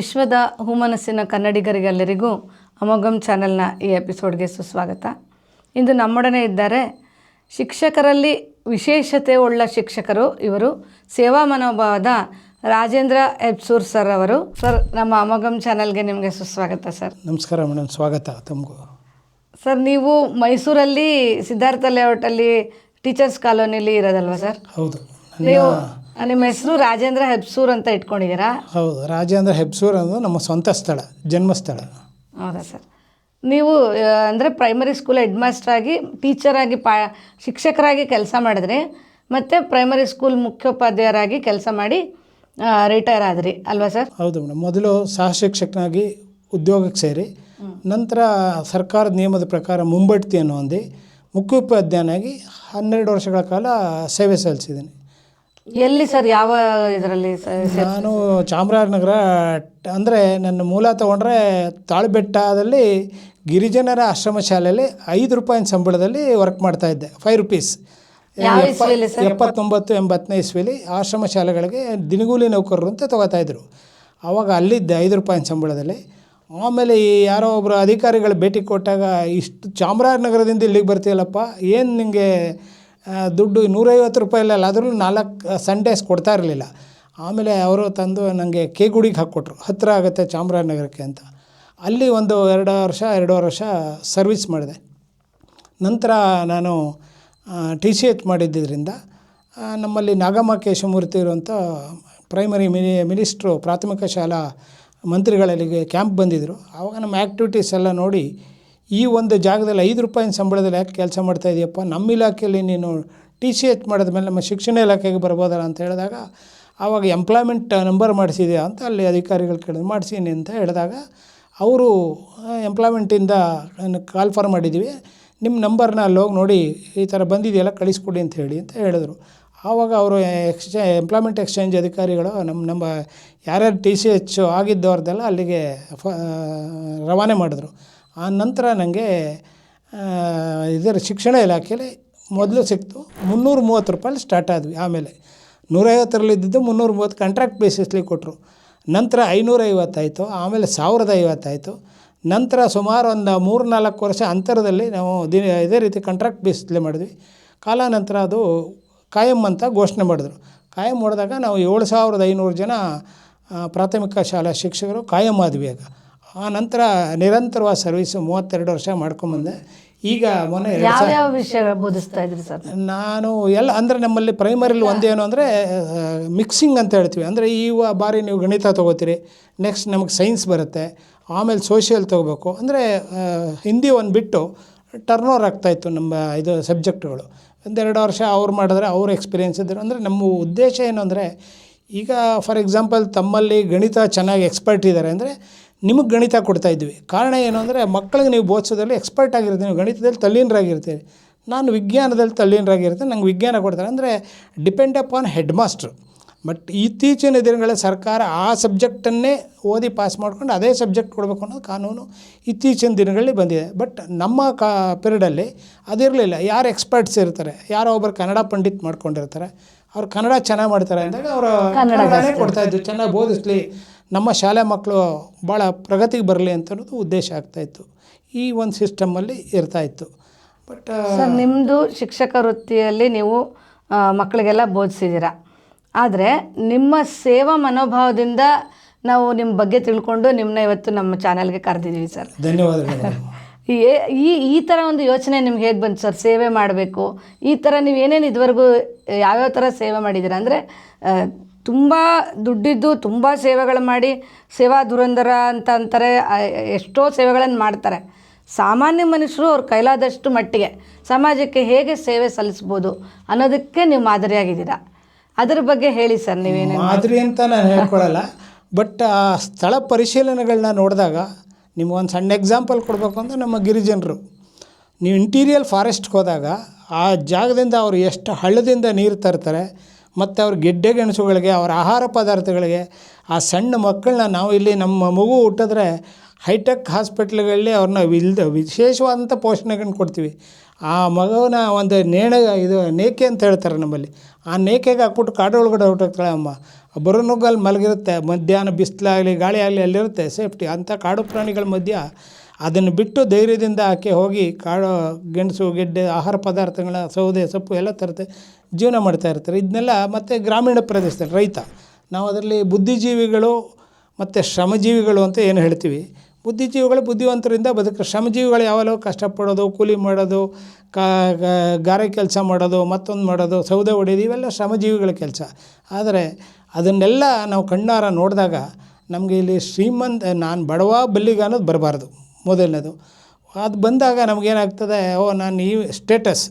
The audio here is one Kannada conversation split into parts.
ವಿಶ್ವದ ಹುಮನಸ್ಸಿನ ಕನ್ನಡಿಗರಿಗೆಲ್ಲರಿಗೂ ಅಮೋಘಂ ಚಾನೆಲ್ನ ಈ ಎಪಿಸೋಡ್ಗೆ ಸುಸ್ವಾಗತ. ಇಂದು ನಮ್ಮೊಡನೆ ಇದ್ದಾರೆ ಶಿಕ್ಷಕರಲ್ಲಿ ವಿಶೇಷತೆ ಉಳ್ಳ ಶಿಕ್ಷಕರು ಇವರು ಸೇವಾ ಮನೋಭಾವದ ರಾಜೇಂದ್ರ ಎಬ್ಸೂರ್ ಸರ್ ಅವರು. ಸರ್ ನಮ್ಮ ಅಮೋಘಂ ಚಾನೆಲ್ಗೆ ನಿಮಗೆ ಸುಸ್ವಾಗತ ಸರ್. ನಮಸ್ಕಾರ ಮೇಡಮ್ ಸ್ವಾಗತ ತಮಗೂ. ಸರ್ ನೀವು ಮೈಸೂರಲ್ಲಿ ಸಿದ್ಧಾರ್ಥ ಲೇಔಟಲ್ಲಿ ಟೀಚರ್ಸ್ ಕಾಲೋನಿಯಲ್ಲಿ ಇರೋದಲ್ವಾ ಸರ್? ಹೌದು ನೀವು ನಿಮ್ಮ ಹೆಸರು ರಾಜೇಂದ್ರ ಹೆಬ್ಸೂರ್ ಅಂತ ಇಟ್ಕೊಂಡಿದ್ದೀರಾ? ಹೌದು ರಾಜೇಂದ್ರ ಹೆಬ್ಸೂರ್ ಅನ್ನೋದು ನಮ್ಮ ಸ್ವಂತ ಸ್ಥಳ ಜನ್ಮಸ್ಥಳ. ಹೌದಾ ಸರ್? ನೀವು ಅಂದರೆ ಪ್ರೈಮರಿ ಸ್ಕೂಲ್ ಹೆಡ್ ಮಾಸ್ಟರ್ ಆಗಿ ಟೀಚರ್ ಆಗಿ ಪಾ ಶಿಕ್ಷಕರಾಗಿ ಕೆಲಸ ಮಾಡಿದ್ರಿ ಮತ್ತು ಪ್ರೈಮರಿ ಸ್ಕೂಲ್ ಮುಖ್ಯೋಪಾಧ್ಯಾಯರಾಗಿ ಕೆಲಸ ಮಾಡಿ ರಿಟೈರ್ ಆದ್ರಿ ಅಲ್ವಾ ಸರ್? ಹೌದು ಮೇಡಮ್ ಮೊದಲು ಸಹ ಶಿಕ್ಷಕನಾಗಿ ಉದ್ಯೋಗಕ್ಕೆ ಸೇರಿ ನಂತರ ಸರ್ಕಾರದ ನಿಯಮದ ಪ್ರಕಾರ ಮುಂಬಡ್ತಿಯನ್ನು ಹೊಂದಿ ಮುಖ್ಯೋಪಾಧ್ಯಾಯನಾಗಿ ಹನ್ನೆರಡು ವರ್ಷಗಳ ಕಾಲ ಸೇವೆ ಸಲ್ಲಿಸಿದ್ದೀನಿ. ಎಲ್ಲಿ ಸರ್ ಯಾವ ಇದರಲ್ಲಿ ನಾನು ಚಾಮರಾಜನಗರ ಅಂದರೆ ನನ್ನ ಮೂಲ ತಗೊಂಡ್ರೆ ತಾಳ್ಬೆಟ್ಟದಲ್ಲಿ ಗಿರಿಜನರ ಆಶ್ರಮ ಶಾಲೆಯಲ್ಲಿ ಐದು ರೂಪಾಯಿನ ಸಂಬಳದಲ್ಲಿ ವರ್ಕ್ ಮಾಡ್ತಾ ಇದ್ದೆ ಫೈವ್ ರುಪೀಸ್ ಎಪ್ಪತ್ತೊಂಬತ್ತು ಎಂಬತ್ತನೇ ಇಸ್ವಿಲಿ ಆಶ್ರಮ ಶಾಲೆಗಳಿಗೆ ದಿನಗೂಲಿ ನೌಕರರು ಅಂತ ತಗೋತಾ ಇದ್ದರು ಆವಾಗ ಅಲ್ಲಿದ್ದೆ ಐದು ರೂಪಾಯಿನ ಸಂಬಳದಲ್ಲಿ. ಆಮೇಲೆ ಈ ಯಾರೋ ಒಬ್ಬರು ಅಧಿಕಾರಿಗಳು ಭೇಟಿ ಕೊಟ್ಟಾಗ ಇಷ್ಟು ಚಾಮರಾಜನಗರದಿಂದ ಇಲ್ಲಿಗೆ ಬರ್ತೀಯಲ್ಲಪ್ಪ ಏನು ನಿಮಗೆ ದುಡ್ಡು ನೂರೈವತ್ತು ರೂಪಾಯಿಲ್ಲ ಆದರೂ ನಾಲ್ಕು ಸಂಡೇಸ್ ಕೊಡ್ತಾ ಇರಲಿಲ್ಲ. ಆಮೇಲೆ ಅವರು ತಂದು ನನಗೆ ಕೇಗುಡಿಗೆ ಹಾಕ್ಕೊಟ್ರು. ಹತ್ತಿರ ಆಗುತ್ತೆ ಚಾಮರಾಜನಗರಕ್ಕೆ ಅಂತ. ಅಲ್ಲಿ ಒಂದು ಎರಡು ವರ್ಷ ಎರಡೂವರೆ ವರ್ಷ ಸರ್ವಿಸ್ ಮಾಡಿದೆ. ನಂತರ ನಾನು ಟಿ ಸಿ ಎಚ್ ಮಾಡಿದ್ದರಿಂದ ನಮ್ಮಲ್ಲಿ ನಾಗಮ್ಮ ಕೇಶಮೂರ್ತಿ ಇರುವಂಥ ಪ್ರೈಮರಿ ಮಿನಿ ಮಿನಿಸ್ಟ್ರು ಪ್ರಾಥಮಿಕ ಶಾಲಾ ಮಂತ್ರಿಗಳಲ್ಲಿಗೆ ಕ್ಯಾಂಪ್ ಬಂದಿದ್ದರು ಆವಾಗ ನಮ್ಮ ಆ್ಯಕ್ಟಿವಿಟೀಸ್ ಎಲ್ಲ ನೋಡಿ ಈ ಒಂದು ಜಾಗದಲ್ಲಿ ಐದು ರೂಪಾಯಿನ ಸಂಬಳದಲ್ಲಿ ಯಾಕೆ ಕೆಲಸ ಮಾಡ್ತಾ ಇದೆಯಪ್ಪ? ನಮ್ಮ ಇಲಾಖೆಯಲ್ಲಿ ನೀನು ಟಿ ಸಿ ಎಚ್ ಮಾಡಿದ್ಮೇಲೆ ನಮ್ಮ ಶಿಕ್ಷಣ ಇಲಾಖೆಗೆ ಬರ್ಬೋದಲ್ಲ ಅಂತ ಹೇಳಿದಾಗ, ಆವಾಗ ಎಂಪ್ಲಾಯ್ಮೆಂಟ್ ನಂಬರ್ ಮಾಡಿಸಿದೆಯಾ ಅಂತ ಅಲ್ಲಿ ಅಧಿಕಾರಿಗಳು ಕೇಳಿದ್ರು. ಮಾಡಿಸೀನಿ ಅಂತ ಹೇಳಿದಾಗ ಅವರು ಎಂಪ್ಲಾಯ್ಮೆಂಟಿಂದ ಕಾಲ್ ಫಾರ್ ಮಾಡಿದ್ವಿ. ನಿಮ್ಮ ನಂಬರ್ನ ಅಲ್ಲಿ ಹೋಗಿ ನೋಡಿ, ಈ ಥರ ಬಂದಿದೆಯಲ್ಲ ಕಳಿಸ್ಕೊಡಿ ಅಂತ ಹೇಳಿ ಅಂತ ಹೇಳಿದ್ರು. ಆವಾಗ ಅವರು ಎಕ್ಸ್ಚೇ ಎಂಪ್ಲಾಯ್ಮೆಂಟ್ ಎಕ್ಸ್ಚೇಂಜ್ ಅಧಿಕಾರಿಗಳು ನಮ್ಮ ನಮ್ಮ ಯಾರ್ಯಾರು ಟಿ ಸಿ ಎಚ್ ಆಗಿದ್ದವ್ರದ್ದೆಲ್ಲ ಅಲ್ಲಿಗೆ ಫ ರವಾನೆ ಮಾಡಿದ್ರು. ಆ ನಂತರ ನನಗೆ ಇದರ ಶಿಕ್ಷಣ ಇಲಾಖೆಯಲ್ಲಿ ಮೊದಲು ಸಿಕ್ತು. ಮುನ್ನೂರು ಮೂವತ್ತು ರೂಪಾಯಿ ಸ್ಟಾರ್ಟ್ ಆದ್ವಿ. ಆಮೇಲೆ ನೂರೈವತ್ತರಲ್ಲಿ ಇದ್ದಿದ್ದು ಮುನ್ನೂರ ಮೂವತ್ತು ಕಾಂಟ್ರಾಕ್ಟ್ ಬೇಸಿಸ್ಲಿ ಕೊಟ್ಟರು ನಂತರ ಐನೂರೈವತ್ತಾಯಿತು ಆಮೇಲೆ ಸಾವಿರದ ಐವತ್ತಾಯಿತು. ನಂತರ ಸುಮಾರು ಒಂದು ಮೂರು ನಾಲ್ಕು ವರ್ಷ ಅಂತರದಲ್ಲಿ ನಾವು ದಿನ ಇದೇ ರೀತಿ ಕಾಂಟ್ರಾಕ್ಟ್ ಬೇಸಿಸ್ಲಿ ಮಾಡಿದ್ವಿ. ಕಾಲಾನಂತರ ಅದು ಕಾಯಂ ಅಂತ ಘೋಷಣೆ ಮಾಡಿದ್ರು. ಕಾಯಂ ಮಾಡಿದಾಗ ನಾವು ಏಳು ಸಾವಿರದ ಐನೂರು ಜನ ಪ್ರಾಥಮಿಕ ಶಾಲಾ ಶಿಕ್ಷಕರು ಕಾಯಂ ಆದ್ವಿ ಆಗ. ಆ ನಂತರ ನಿರಂತರವಾದ ಸರ್ವಿಸ್ ಮೂವತ್ತೆರಡು ವರ್ಷ ಮಾಡ್ಕೊಂಬಂದೆ. ಈಗ ಮೊನ್ನೆ ಯಾವ್ಯಾವ ವಿಷಯ ಬೋಧಿಸ್ತಾ ಇದ್ರಿ ಸರ್? ನಾನು ಎಲ್ಲ ಅಂದರೆ ನಮ್ಮಲ್ಲಿ ಪ್ರೈಮರಿಲಿ ಒಂದೇನು ಅಂದರೆ ಮಿಕ್ಸಿಂಗ್ ಅಂತ ಹೇಳ್ತೀವಿ. ಅಂದರೆ ಈ ಬಾರಿ ನೀವು ಗಣಿತ ತೊಗೋತೀರಿ ನೆಕ್ಸ್ಟ್ ನಮಗೆ ಸೈನ್ಸ್ ಬರುತ್ತೆ ಆಮೇಲೆ ಸೋಷಿಯಲ್ ತೊಗೋಬೇಕು. ಅಂದರೆ ಹಿಂದಿ ಒಂದು ಬಿಟ್ಟು ಟರ್ನ್ ಓವರ್ ಆಗ್ತಾಯಿತ್ತು ನಮ್ಮ ಇದು ಸಬ್ಜೆಕ್ಟ್ಗಳು ಒಂದೆರಡು ವರ್ಷ ಅವ್ರು ಮಾಡಿದ್ರೆ ಅವ್ರ ಎಕ್ಸ್ಪೀರಿಯೆನ್ಸ್ ಇದ್ದರು ಅಂದರೆ ನಮ್ಮ ಉದ್ದೇಶ ಏನು ಅಂದರೆ ಈಗ ಫಾರ್ ಎಕ್ಸಾಂಪಲ್ ತಮ್ಮಲ್ಲಿ ಗಣಿತ ಚೆನ್ನಾಗಿ ಎಕ್ಸ್ಪರ್ಟ್ ಇದ್ದಾರೆ ಅಂದರೆ ನಿಮಗೆ ಗಣಿತ ಕೊಡ್ತಾ ಇದ್ವಿ. ಕಾರಣ ಏನು ಅಂದರೆ ಮಕ್ಕಳಿಗೆ ನೀವು ಬೋಧಿಸೋದ್ರಲ್ಲಿ ಎಕ್ಸ್ಪರ್ಟ್ ಆಗಿರ್ತೀವಿ ನೀವು ಗಣಿತದಲ್ಲಿ ತಲ್ಲೀನರಾಗಿರ್ತೀರಿ. ನಾನು ವಿಜ್ಞಾನದಲ್ಲಿ ತಲ್ಲೀನರಾಗಿರ್ತೀನಿ ನಂಗೆ ವಿಜ್ಞಾನ ಕೊಡ್ತಾರೆ. ಅಂದರೆ depend upon head master but ಇತ್ತೀಚಿನ ದಿನಗಳ ಸರ್ಕಾರ ಆ ಸಬ್ಜೆಕ್ಟನ್ನೇ ಓದಿ ಪಾಸ್ ಮಾಡ್ಕೊಂಡು ಅದೇ ಸಬ್ಜೆಕ್ಟ್ ಕೊಡಬೇಕು ಅನ್ನೋದು ಕಾನೂನು ಇತ್ತೀಚಿನ ದಿನಗಳಲ್ಲಿ ಬಂದಿದೆ. ಬಟ್ ನಮ್ಮ ಕಾ ಪೀರಿಯಡಲ್ಲಿ ಅದಿರಲಿಲ್ಲ. ಯಾರು ಎಕ್ಸ್ಪರ್ಟ್ಸ್ ಇರ್ತಾರೆ ಯಾರೋ ಒಬ್ಬರು ಕನ್ನಡ ಪಂಡಿತ್ ಮಾಡ್ಕೊಂಡಿರ್ತಾರೆ ಅವ್ರು ಕನ್ನಡ ಚೆನ್ನಾಗಿ ಮಾಡ್ತಾರೆ ಅಂದಾಗ ಅವರು ಕನ್ನಡನೇ ಕೊಡ್ತಾ ಇದ್ರು ಚೆನ್ನಾಗಿ ಬೋಧಿಸ್ಲಿ. ನಮ್ಮ ಶಾಲೆ ಮಕ್ಕಳು ಭಾಳ ಪ್ರಗತಿಗೆ ಬರಲಿ ಅಂತ ಅನ್ನೋದು ಉದ್ದೇಶ ಆಗ್ತಾಯಿತ್ತು ಈ ಒಂದು ಸಿಸ್ಟಮಲ್ಲಿ ಇರ್ತಾಯಿತ್ತು ಬಟ್ ಸರ್ ನಿಮ್ಮದು ಶಿಕ್ಷಕ ವೃತ್ತಿಯಲ್ಲಿ ನೀವು ಮಕ್ಕಳಿಗೆಲ್ಲ ಬೋಧಿಸಿದ್ದೀರಾ? ಆದರೆ ನಿಮ್ಮ ಸೇವಾ ಮನೋಭಾವದಿಂದ ನಾವು ನಿಮ್ಮ ಬಗ್ಗೆ ತಿಳ್ಕೊಂಡು ನಿಮ್ಮನ್ನ ಇವತ್ತು ನಮ್ಮ ಚಾನಲ್ಗೆ ಕರೆದಿದ್ದೀವಿ ಸರ್ ಧನ್ಯವಾದಗಳು. ಈ ಈ ಈ ಥರ ಒಂದು ಯೋಚನೆ ನಿಮ್ಗೆ ಹೇಗೆ ಬಂತು ಸರ್ ಸೇವೆ ಮಾಡಬೇಕು. ಈ ಥರ ನೀವು ಏನೇನು ಇದುವರೆಗೂ ಯಾವ್ಯಾವ ಥರ ಸೇವೆ ಮಾಡಿದ್ದೀರಾ? ಅಂದರೆ ತುಂಬ ದುಡ್ಡಿದ್ದು ತುಂಬ ಸೇವೆಗಳು ಮಾಡಿ ಸೇವಾ ದುರಂದರ ಅಂತ ಅಂತಾರೆ ಎಷ್ಟೋ ಸೇವೆಗಳನ್ನು ಮಾಡ್ತಾರೆ. ಸಾಮಾನ್ಯ ಮನುಷ್ಯರು ಅವ್ರ ಕೈಲಾದಷ್ಟು ಮಟ್ಟಿಗೆ ಸಮಾಜಕ್ಕೆ ಹೇಗೆ ಸೇವೆ ಸಲ್ಲಿಸ್ಬೋದು ಅನ್ನೋದಕ್ಕೆ ನೀವು ಮಾದರಿಯಾಗಿದ್ದೀರಾ? ಅದ್ರ ಬಗ್ಗೆ ಹೇಳಿ ಸರ್, ನೀವೇನು? ಮಾದರಿ ಅಂತ ನಾನು ಹೇಳ್ಕೊಳ್ಳಲ್ಲ ಬಟ್, ಆ, ಸ್ಥಳ ಪರಿಶೀಲನೆಗಳನ್ನ ನೋಡಿದಾಗ ನಿಮಗೊಂದು ಸಣ್ಣ ಎಕ್ಸಾಂಪಲ್ ಕೊಡಬೇಕು ಅಂದರೆ ನಮ್ಮ ಗಿರಿಜನರು. ನೀವು ಇಂಟೀರಿಯಲ್ ಫಾರೆಸ್ಟ್ಗೆ ಹೋದಾಗ ಆ ಜಾಗದಿಂದ ಅವರು ಎಷ್ಟು ಹಳ್ಳದಿಂದ ನೀರು ತರ್ತಾರೆ ಮತ್ತು ಅವ್ರ ಗೆಡ್ಡೆ ಗೆಣಸುಗಳಿಗೆ, ಅವರ ಆಹಾರ ಪದಾರ್ಥಗಳಿಗೆ, ಆ ಸಣ್ಣ ಮಕ್ಕಳನ್ನ ನಾವು ಇಲ್ಲಿ ನಮ್ಮ ಮಗು ಹುಟ್ಟಿದ್ರೆ ಹೈಟೆಕ್ ಹಾಸ್ಪಿಟ್ಲ್ಗಳಲ್ಲಿ ಅವ್ರನ್ನ ಇಲ್ದ ವಿಶೇಷವಾದಂಥ ಪೋಷಣೆಗಳನ್ನ ಕೊಡ್ತೀವಿ. ಆ ಮಗುವನ್ನ ಒಂದು ನೇಣ, ಇದು ನೇಕೆ ಅಂತ ಹೇಳ್ತಾರೆ ನಮ್ಮಲ್ಲಿ. ಆ ನೇಕೆಗೆ ಹಾಕ್ಬಿಟ್ಟು ಕಾಡೊಳಗಡೆ ಹೊರಟೋಗ್ತಾಳೆ ಅಮ್ಮ. ಬರೋನುಗ್ಗಲ್ಲಿ ಮಲಗಿರುತ್ತೆ, ಮಧ್ಯಾಹ್ನ ಬಿಸಿಲಾಗಲಿ ಗಾಳಿ ಆಗಲಿ ಅಲ್ಲಿರುತ್ತೆ, ಸೇಫ್ಟಿ. ಅಂಥ ಕಾಡು ಪ್ರಾಣಿಗಳ ಮಧ್ಯ ಅದನ್ನು ಬಿಟ್ಟು ಧೈರ್ಯದಿಂದ ಆಕೆ ಹೋಗಿ ಕಾಳು, ಗೆಣಸು, ಗೆಡ್ಡೆ, ಆಹಾರ ಪದಾರ್ಥಗಳ ಸೌದೆ, ಸೊಪ್ಪು ಎಲ್ಲ ತರುತ್ತೆ ಜೀವನ ಮಾಡ್ತಾ ಇರ್ತಾರೆ. ಇದನ್ನೆಲ್ಲ ಮತ್ತು ಗ್ರಾಮೀಣ ಪ್ರದೇಶದಲ್ಲಿ ರೈತ, ನಾವು ಅದರಲ್ಲಿ ಬುದ್ಧಿಜೀವಿಗಳು ಮತ್ತು ಶ್ರಮಜೀವಿಗಳು ಅಂತ ಏನು ಹೇಳ್ತೀವಿ. ಬುದ್ಧಿಜೀವಿಗಳು ಬುದ್ಧಿವಂತರಿಂದ ಬದುಕು ಶ್ರಮಜೀವಿಗಳು ಯಾವಾಗಲೂ ಕಷ್ಟಪಡೋದು, ಕೂಲಿ ಮಾಡೋದು ಗಾರೆ ಕೆಲಸ ಮಾಡೋದು, ಮತ್ತೊಂದು ಮಾಡೋದು, ಸೌದೆ ಹೊಡೆಯೋದು, ಇವೆಲ್ಲ ಶ್ರಮಜೀವಿಗಳ ಕೆಲಸ. ಆದರೆ ಅದನ್ನೆಲ್ಲ ನಾವು ಕಣ್ಣಾರ ನೋಡಿದಾಗ ನಮಗೆ ಇಲ್ಲಿ ಶ್ರೀಮಂತ, ನಾನು ಬಡವ ಬಲ್ಲಿಗ ಅನ್ನೋದು ಬರಬಾರ್ದು. ಮೊದಲನೇದು. ಅದು ಬಂದಾಗ ನಮಗೇನಾಗ್ತದೆ, ಓ, ನಾನು ಈ ಸ್ಟೇಟಸ್,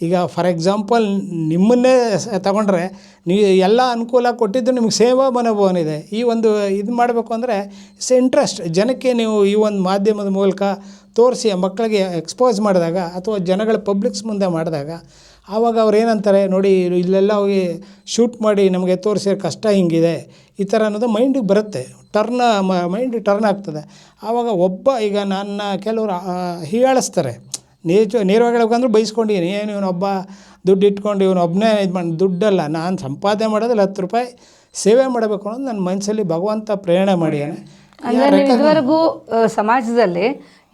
ಈಗ ಫಾರ್ ಎಕ್ಸಾಂಪಲ್ ನಿಮ್ಮನ್ನೇ ತಗೊಂಡ್ರೆ ನೀವು ಎಲ್ಲ ಅನುಕೂಲ ಕೊಟ್ಟಿದ್ದು ನಿಮ್ಗೆ ಸೇವಾ ಮನೋಭವನ ಇದೆ. ಈ ಒಂದು ಇದು ಮಾಡಬೇಕು ಅಂದರೆ ಇಟ್ಸ್ ಇಂಟ್ರೆಸ್ಟ್ ಜನಕ್ಕೆ ನೀವು ಈ ಒಂದು ಮಾಧ್ಯಮದ ಮೂಲಕ ತೋರಿಸಿ ಆ ಮಕ್ಕಳಿಗೆ ಎಕ್ಸ್ಪೋಸ್ ಮಾಡಿದಾಗ ಅಥವಾ ಜನಗಳ ಪಬ್ಲಿಕ್ಸ್ ಮುಂದೆ ಮಾಡಿದಾಗ ಆವಾಗ ಅವ್ರು ಏನಂತಾರೆ ನೋಡಿ ಇಲ್ಲೆಲ್ಲ ಹೋಗಿ ಶೂಟ್ ಮಾಡಿ ನಮಗೆ ತೋರಿಸಿರೋ ಕಷ್ಟ ಹಿಂಗಿದೆ. ಈ ಥರ ಅನ್ನೋದು ಮೈಂಡಿಗೆ ಬರುತ್ತೆ. ಟರ್ನ್ ಮೈಂಡ್ ಟರ್ನ್ ಆಗ್ತದೆ. ಆವಾಗ ಒಬ್ಬ ಈಗ ನನ್ನ ಕೆಲವರು ಹೀಯಾಳಿಸ್ತಾರೆ. ನೇಚ ನೇರವಾಗಿ ಹೇಳ್ಬೇಕಂದ್ರೆ ಬೈಸ್ಕೊಂಡಿದ್ದೀನಿ ಏನು ಇವನೊಬ್ಬ ದುಡ್ಡು ಇಟ್ಕೊಂಡು ಇವನೊಬ್ಬನೇ ಇದು ಮಾಡಿ ದುಡ್ಡಲ್ಲ ನಾನು ಸಂಪಾದನೆ ಮಾಡೋದ್ರಲ್ಲಿ ಹತ್ತು ರೂಪಾಯಿ ಸೇವೆ ಮಾಡಬೇಕು ಅನ್ನೋದು ನನ್ನ ಮನಸ್ಸಲ್ಲಿ ಭಗವಂತ ಪ್ರೇರಣೆ ಮಾಡಿದ್ದಾನೆ. ಇದುವರೆಗೂ ಸಮಾಜದಲ್ಲಿ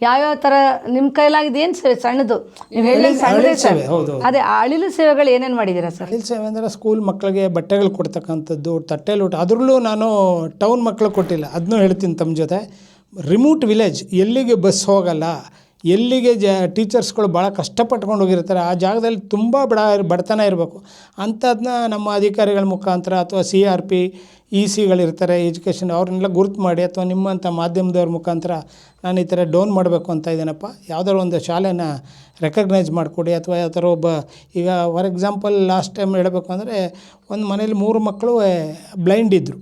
ಯಾವ್ಯಾವ ಥರ ನಿಮ್ಮ ಕೈಲಾಗಿದೆ ಏನು ಸೇವೆ? ಸಣ್ಣದು. ನೀವು ಹೇಳಿದ ಸಣ್ಣದೇ ಸೇವೆ, ಹೌದು. ಅದೇ ಅಳಿಲು ಸೇವೆಗಳು ಏನೇನು ಮಾಡಿದ್ದೀರಾ ಸರ್? ಅಳಿಲು ಸೇವೆ ಅಂದರೆ ಸ್ಕೂಲ್ ಮಕ್ಕಳಿಗೆ ಬಟ್ಟೆಗಳು ಕೊಡ್ತಕ್ಕಂಥದ್ದು ತಟ್ಟೆಲಿ ಊಟ. ಅದರಲ್ಲೂ ನಾನು ಟೌನ್ ಮಕ್ಕಳು ಕೊಟ್ಟಿಲ್ಲ. ಅದನ್ನೂ ಹೇಳ್ತೀನಿ ತಮ್ಮ ಜೊತೆ. ರಿಮೋಟ್ ವಿಲೇಜ್ ಎಲ್ಲಿಗೆ ಬಸ್ ಹೋಗಲ್ಲ ಎಲ್ಲಿಗೆ ಜ ಟೀಚರ್ಸ್ಗಳು ಭಾಳ ಕಷ್ಟಪಟ್ಕೊಂಡು ಹೋಗಿರ್ತಾರೆ ಆ ಜಾಗದಲ್ಲಿ ತುಂಬ ಬಡ ಬಡತನ ಇರಬೇಕು. ಅಂಥದ್ದನ್ನ ನಮ್ಮ ಅಧಿಕಾರಿಗಳ ಮುಖಾಂತರ ಅಥವಾ ಸಿ ಆರ್ ಪಿ ಇ ಸಿಗಳಿರ್ತಾರೆ ಎಜುಕೇಷನ್ ಅವ್ರನ್ನೆಲ್ಲ ಗುರುತು ಮಾಡಿ ಅಥವಾ ನಿಮ್ಮಂಥ ಮಾಧ್ಯಮದವ್ರ ಮುಖಾಂತರ ನಾನು ಈ ಥರ ಡೌನ್ ಮಾಡಬೇಕು ಅಂತ ಇದ್ದೀನಪ್ಪ? ಯಾವುದಾದ್ರು ಒಂದು ಶಾಲೆನ ರೆಕಗ್ನೈಸ್ ಮಾಡಿಕೊಡಿ ಅಥವಾ ಯಾವ ಒಬ್ಬ ಈಗ ಫಾರ್ ಎಕ್ಸಾಂಪಲ್ ಲಾಸ್ಟ್ ಟೈಮ್ ಹೇಳಬೇಕು ಅಂದರೆ ಒಂದು ಮನೇಲಿ ಮೂರು ಮಕ್ಕಳು ಬ್ಲೈಂಡ್ ಇದ್ದರು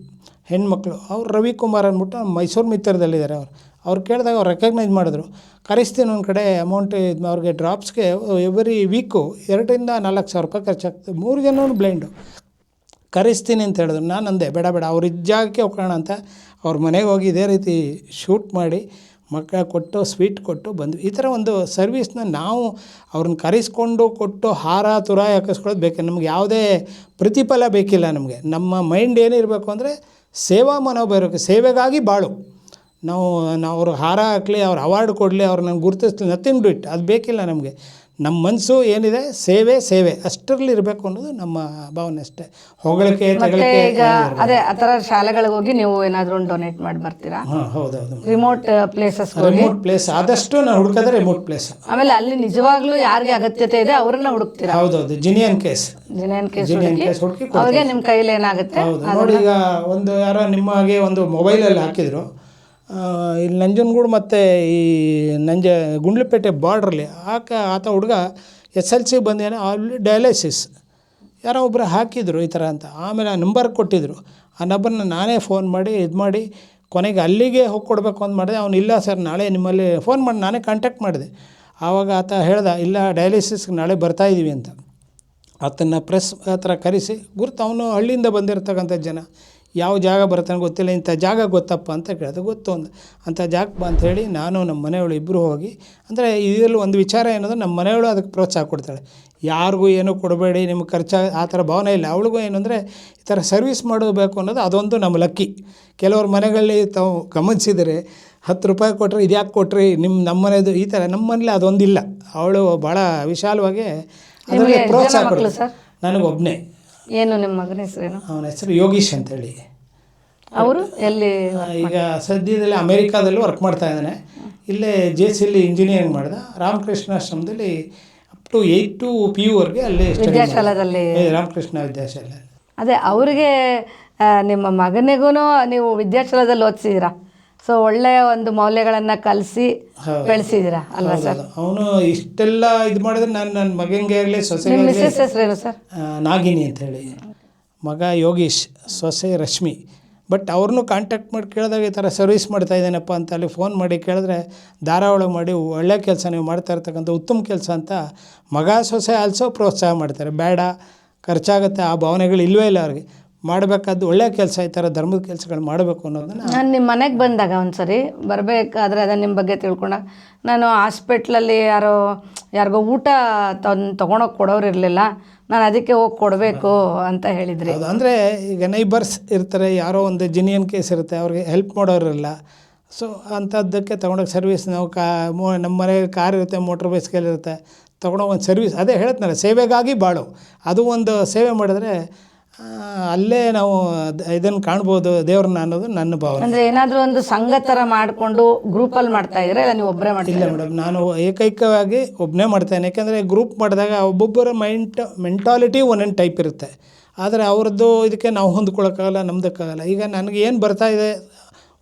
ಹೆಣ್ಮಕ್ಳು. ಅವ್ರು ರವಿಕುಮಾರ್ ಅಂದ್ಬಿಟ್ಟು ಮೈಸೂರು ಮಿತ್ರದಲ್ಲಿದ್ದಾರೆ ಅವರು. ಅವ್ರು ಕೇಳಿದಾಗ ಅವ್ರು ರೆಕಗ್ನೈಸ್ ಮಾಡಿದ್ರು. ಕರೆಸ್ತೀನಿ ಒಂದು ಕಡೆ ಅಮೌಂಟ್ ಇದು ಅವ್ರಿಗೆ ಡ್ರಾಪ್ಸ್ಗೆ ಎವ್ರಿ ವೀಕು ಎರಡರಿಂದ ನಾಲ್ಕು ಸಾವಿರ ರೂಪಾಯಿ ಖರ್ಚಾಗ್ತದೆ. ಮೂರು ಜನ ಬ್ಲೈಂಡು. ಕರೆಸ್ತೀನಿ ಅಂತ ಹೇಳಿದ್ರು. ನಾನು ಅಂದೆ ಬೇಡ ಬೇಡ ಅವ್ರ ಇದ್ದ ಜಾಗಕ್ಕೆ ಹೋಗೋಣ ಅಂತ. ಅವ್ರ ಮನೆಗೆ ಹೋಗಿ ಇದೇ ರೀತಿ ಶೂಟ್ ಮಾಡಿ ಮಕ್ಕಳ ಕೊಟ್ಟು ಸ್ವೀಟ್ ಕೊಟ್ಟು ಬಂದ್ವಿ. ಈ ಥರ ಒಂದು ಸರ್ವಿಸ್ನ ನಾವು ಅವ್ರನ್ನ ಕರೆಸ್ಕೊಂಡು ಕೊಟ್ಟು ಹಾರ, ತುರ ಹಾಕಿಸ್ಕೊಳ್ಳೋದು ಬೇಕು. ನಮ್ಗೆ ಯಾವುದೇ ಪ್ರತಿಫಲ ಬೇಕಿಲ್ಲ ನಮಗೆ. ನಮ್ಮ ಮೈಂಡ್ ಏನಿರಬೇಕು ಅಂದರೆ ಸೇವಾ ಮನೋಭಾವ ಸೇವೆಗಾಗಿ ಬಾಳು. ನಾವು ನಾವು ಅವ್ರಿಗೆ ಹಾರ ಹಾಕಲಿ, ಅವ್ರು ಅವಾರ್ಡ್ ಕೊಡಲಿ ನಂಗೆ ಗುರುತಿಸ್ಲಿ ನಥಿಂಗ್ ಡು ಇಟ್ ಅದು ಬೇಕಿಲ್ಲ ನಮಗೆ. ನಮ್ಮ ಮನಸ್ಸು ಏನಿದೆ? ಸೇವೆ ಸೇವೆ. ಅಷ್ಟರಲ್ಲಿ ಇರಬೇಕು ಅನ್ನೋದು ನಮ್ಮ ಭಾವನೆ ಅಷ್ಟೇ. ಹೊಗಳಿಕೆ ಮತ್ತೆ ಈಗ ಅದೇ ಆ ಥರ ಶಾಲೆಗಳಿಗೆ ಹೋಗಿ ನೀವು ಏನಾದರೂ ಒಂದು ಡೊನೇಟ್ ಮಾಡಿ ಬರ್ತೀರಾ ಹಾಂ ಹೌದೌದು. ರಿಮೋಟ್ ಪ್ಲೇಸಸ್ ರಿಮೋಟ್ ಪ್ಲೇಸ್ ಆದಷ್ಟು ನಾವು ಹುಡುಕೋದ್ರೆ ರಿಮೋಟ್ ಪ್ಲೇಸ್ ಆಮೇಲೆ ಅಲ್ಲಿ ನಿಜವಾಗ್ಲೂ ಯಾರಿಗೆ ಅಗತ್ಯತೆ ಇದೆ ಅವ್ರನ್ನ ಹುಡುಕ್ತೀರಾ? ಹೌದೌದು. Genuine case genuine case genuine case ಹುಡುಕಿ ಅವ್ರಿಗೆ ನಿಮ್ಮ ಕೈಲಿ ಏನಾಗುತ್ತೆ? ಹೌದು. ನೋಡಿ ಈಗ ಒಂದು ಯಾರೋ ನಿಮ್ಮ ಹಾಗೆ ಒಂದು ಮೊಬೈಲಲ್ಲಿ ಹಾಕಿದರು. ಇಲ್ಲಿ ನಂಜನಗೂಡು ಮತ್ತು ಈ ನಂಜ, ಗುಂಡ್ಲುಪೇಟೆ ಬಾರ್ಡ್ರಲ್ಲಿ ಆಕ, ಆತ ಹುಡುಗ ಎಸ್ ಎಲ್ ಸಿ ಬಂದೇನೆ, ಅಲ್ಲಿ ಡಯಾಲಿಸಿಸ್. ಯಾರೋ ಒಬ್ಬರು ಹಾಕಿದರು ಈ ಥರ ಅಂತ. ಆಮೇಲೆ ಆ ನಂಬರ್ ಕೊಟ್ಟಿದ್ದರು ಆ ನಂಬರ್ನ ನಾನೇ ಫೋನ್ ಮಾಡಿ, ಇದು ಮಾಡಿ, ಕೊನೆಗೆ ಅಲ್ಲಿಗೆ ಹೋಗಿ ಕೊಡಬೇಕು ಅಂತ ಮಾಡಿದೆ. ಅವ್ನು, ಇಲ್ಲ ಸರ್, ನಾಳೆ ನಿಮ್ಮಲ್ಲಿ ಫೋನ್ ಮಾಡಿ, ನಾನೇ ಕಾಂಟ್ಯಾಕ್ಟ್ ಮಾಡಿದೆ. ಆವಾಗ ಆತ ಹೇಳ್ದ, ಇಲ್ಲ, ಡಯಾಲಿಸಿಸ್ಗೆ ನಾಳೆ ಬರ್ತಾಯಿದ್ದೀವಿ ಅಂತ. ಆತನ್ನು ಪ್ರೆಸ್ ಹತ್ರ ಕರೆಸಿ, ಗುರುತು, ಅವನು ಹಳ್ಳಿಯಿಂದ ಬಂದಿರತಕ್ಕಂಥ ಜನ. ಯಾವ ಜಾಗ ಬರ್ತಾನೆ ಗೊತ್ತಿಲ್ಲ ಇಂಥ ಜಾಗ ಗೊತ್ತಪ್ಪ ಅಂತ ಕೇಳಿದೆ. ಗೊತ್ತು ಒಂದು ಅಂಥ ಜಾಗ ಬಾ ಅಂತ ಹೇಳಿ ನಾನು ನಮ್ಮ ಮನೆಯವಳು ಇಬ್ಬರು ಹೋಗಿ ಅಂದರೆ ಇದರಲ್ಲಿ ಒಂದು ವಿಚಾರ ಏನಂದ್ರೆ ನಮ್ಮ ಮನೆಯವಳು ಅದಕ್ಕೆ ಪ್ರೋತ್ಸಾಹ ಕೊಡ್ತಾಳೆ. ಯಾರಿಗೂ ಏನೂ ಕೊಡಬೇಡಿ ನಿಮ್ಗೆ ಖರ್ಚು ಆ ಥರ ಭಾವನೆ ಇಲ್ಲ. ಅವಳಿಗೂ ಏನಂದರೆ ಈ ಥರ ಸರ್ವಿಸ್ ಮಾಡಬೇಕು ಅನ್ನೋದು ಅದೊಂದು ನಮ್ಮ ಲಕ್ಕಿ. ಕೆಲವ್ರ ಮನೆಗಳಲ್ಲಿ ತಾವು ಗಮನಿಸಿದರೆ ಹತ್ತು ರೂಪಾಯಿ ಕೊಟ್ಟರೆ ಇದ್ಯಾಕೆ ಕೊಟ್ರಿ ನಿಮ್ಮ ನಮ್ಮ ಮನೆಯದು ಈ ಥರ ನಮ್ಮ ಮನೇಲಿ ಅದೊಂದಿಲ್ಲ. ಅವಳು ಭಾಳ ವಿಶಾಲವಾಗಿ ಅದರಲ್ಲಿ ಪ್ರೋತ್ಸಾಹ ಕೊಡ್ತಾಳೆ. ನನಗೊಬ್ಬನೇ ಏನು ನಿಮ್ಮ ಮಗನ ಹೆಸರೇನು? ಅವನ ಹೆಸರು ಯೋಗೀಶ್ ಅಂತೇಳಿ. ಅವರು ಎಲ್ಲಿ ಈಗ ಸದ್ಯದಲ್ಲಿ ಅಮೇರಿಕಾದಲ್ಲಿ ವರ್ಕ್ ಮಾಡ್ತಾ ಇದ್ದಾನೆ. ಇಲ್ಲೇ ಜೆ ಸಿಲಿ ಇಂಜಿನಿಯರಿಂಗ್ ಮಾಡಿದ. ರಾಮಕೃಷ್ಣ ಆಶ್ರಮದಲ್ಲಿ up to eight to P ಯುವರೆಗೆ ಅಲ್ಲಿ. ವಿದ್ಯಾಶಾಲದಲ್ಲಿ ರಾಮಕೃಷ್ಣ ವಿದ್ಯಾಶಾಲೆ ಅದೇ ಅವರಿಗೆ ನಿಮ್ಮ ಮಗನಿಗೂ ನೀವು ವಿದ್ಯಾಶಾಲದಲ್ಲಿ ಓದಿಸಿದ್ದೀರಾ? ಸೊ ಒಳ್ಳೆಯ ಒಂದು ಮೌಲ್ಯಗಳನ್ನು ಕಲಿಸಿ ಬೆಳೆಸಿದಿರ ಬೆಳೆಸಿದ್ದೀರಾ ಅಲ್ವಾ ಸರ್? ಅವನು ಇಷ್ಟೆಲ್ಲ ಇದು ಮಾಡಿದ್ರೆ ನಾನು ನನ್ನ ಮಗನಿಗೆ ಆಗಲಿ ಸೊಸೆ ನಾಗಿನಿ ಅಂತ ಹೇಳಿ. ಮಗ ಯೋಗೀಶ್ ಸೊಸೆ ರಶ್ಮಿ. ಬಟ್ ಅವ್ರನ್ನೂ ಕಾಂಟ್ಯಾಕ್ಟ್ ಮಾಡಿ ಕೇಳಿದಾಗ ಈ ಥರ ಸರ್ವಿಸ್ ಮಾಡ್ತಾ ಇದ್ದೇನಪ್ಪ ಅಂತ ಅಲ್ಲಿ ಫೋನ್ ಮಾಡಿ ಕೇಳಿದ್ರೆ ಧಾರಾವಾಳ ಮಾಡಿ ಒಳ್ಳೆ ಕೆಲಸ ನೀವು ಮಾಡ್ತಾ ಇರ್ತಕ್ಕಂಥ ಉತ್ತಮ ಕೆಲಸ ಅಂತ ಮಗ ಸೊಸೆ ಆಲ್ಸೋ ಪ್ರೋತ್ಸಾಹ ಮಾಡ್ತಾರೆ. ಬೇಡ ಖರ್ಚಾಗುತ್ತೆ ಆ ಭಾವನೆಗಳು ಇಲ್ಲವೇ ಇಲ್ಲ ಅವ್ರಿಗೆ. ಮಾಡಬೇಕಾದ್ದು ಒಳ್ಳೆ ಕೆಲಸ ಈ ಥರ ಧರ್ಮದ ಕೆಲಸಗಳು ಮಾಡಬೇಕು ಅನ್ನೋದನ್ನು ನಾನು ನಿಮ್ಮ ಮನೆಗೆ ಬಂದಾಗ ಒಂದ್ಸರಿ ಬರಬೇಕಾದ್ರೆ ಅದನ್ನು ನಿಮ್ಮ ಬಗ್ಗೆ ತಿಳ್ಕೊಂಡ. ನಾನು ಹಾಸ್ಪಿಟ್ಲಲ್ಲಿ ಯಾರೋ ಯಾರಿಗೋ ಊಟ ತಂದು ತೊಗೊಂಡೋಗಿ ಕೊಡೋರು ಇರಲಿಲ್ಲ. ನಾನು ಅದಕ್ಕೆ ಹೋಗಿ ಕೊಡಬೇಕು ಅಂತ ಹೇಳಿದ್ರಿ. ಅದು ಅಂದರೆ ಈಗ ನೈಬರ್ಸ್ ಇರ್ತಾರೆ ಯಾರೋ ಒಂದು ಜಿನಿಯನ್ ಕೇಸ್ ಇರುತ್ತೆ ಅವ್ರಿಗೆ ಹೆಲ್ಪ್ ಮಾಡೋರಿಲ್ಲ ಸೊ ಅಂಥದ್ದಕ್ಕೆ ತೊಗೊಂಡೋಗಿ ಸರ್ವಿಸ್ ನಾವು ಕಾ ಮೋ ನಮ್ಮ ಮನೆ ಕಾರ್ ಇರುತ್ತೆ ಮೋಟ್ರ್ ಬೈಸ್ಕಲ್ ಇರುತ್ತೆ ತೊಗೊಂಡೋಗಿ ಒಂದು ಸರ್ವಿಸ್ ಅದೇ ಹೇಳ್ತಾನಲ್ಲ ಸೇವೆಗಾಗಿ ಬಾಳು. ಅದು ಒಂದು ಸೇವೆ ಮಾಡಿದ್ರೆ ಅಲ್ಲೇ ನಾವು ಇದನ್ನು ಕಾಣ್ಬೋದು ದೇವ್ರನ್ನ ಅನ್ನೋದು ನನ್ನ ಭಾವನೆ. ಅಂದ್ರೆ ಏನಾದರೂ ಒಂದು ಸಂಘ ಥರ ಮಾಡಿಕೊಂಡು ಗ್ರೂಪಲ್ಲಿ ಮಾಡ್ತಾ ಇದ್ರೆ ಇಲ್ಲ ನೀವು ಒಬ್ಬರೇ ಮಾಡ್ತಿಲ್ಲ ಇಲ್ಲ ಮೇಡಮ್ ನಾನು ಏಕೈಕವಾಗಿ ಒಬ್ಬನೇ ಮಾಡ್ತೇನೆ. ಯಾಕೆಂದರೆ ಗ್ರೂಪ್ ಮಾಡಿದಾಗ ಒಬ್ಬೊಬ್ಬರ ಮೈಂಟ್ ಮೆಂಟಾಲಿಟಿ ಒಂದೊಂದು ಟೈಪ್ ಇರುತ್ತೆ. ಆದರೆ ಅವ್ರದ್ದು ಇದಕ್ಕೆ ನಾವು ಹೊಂದ್ಕೊಳ್ಳೋಕ್ಕಾಗಲ್ಲ ನಮ್ದಕ್ಕಾಗಲ್ಲ. ಈಗ ನನಗೆ ಏನು ಬರ್ತಾ ಇದೆ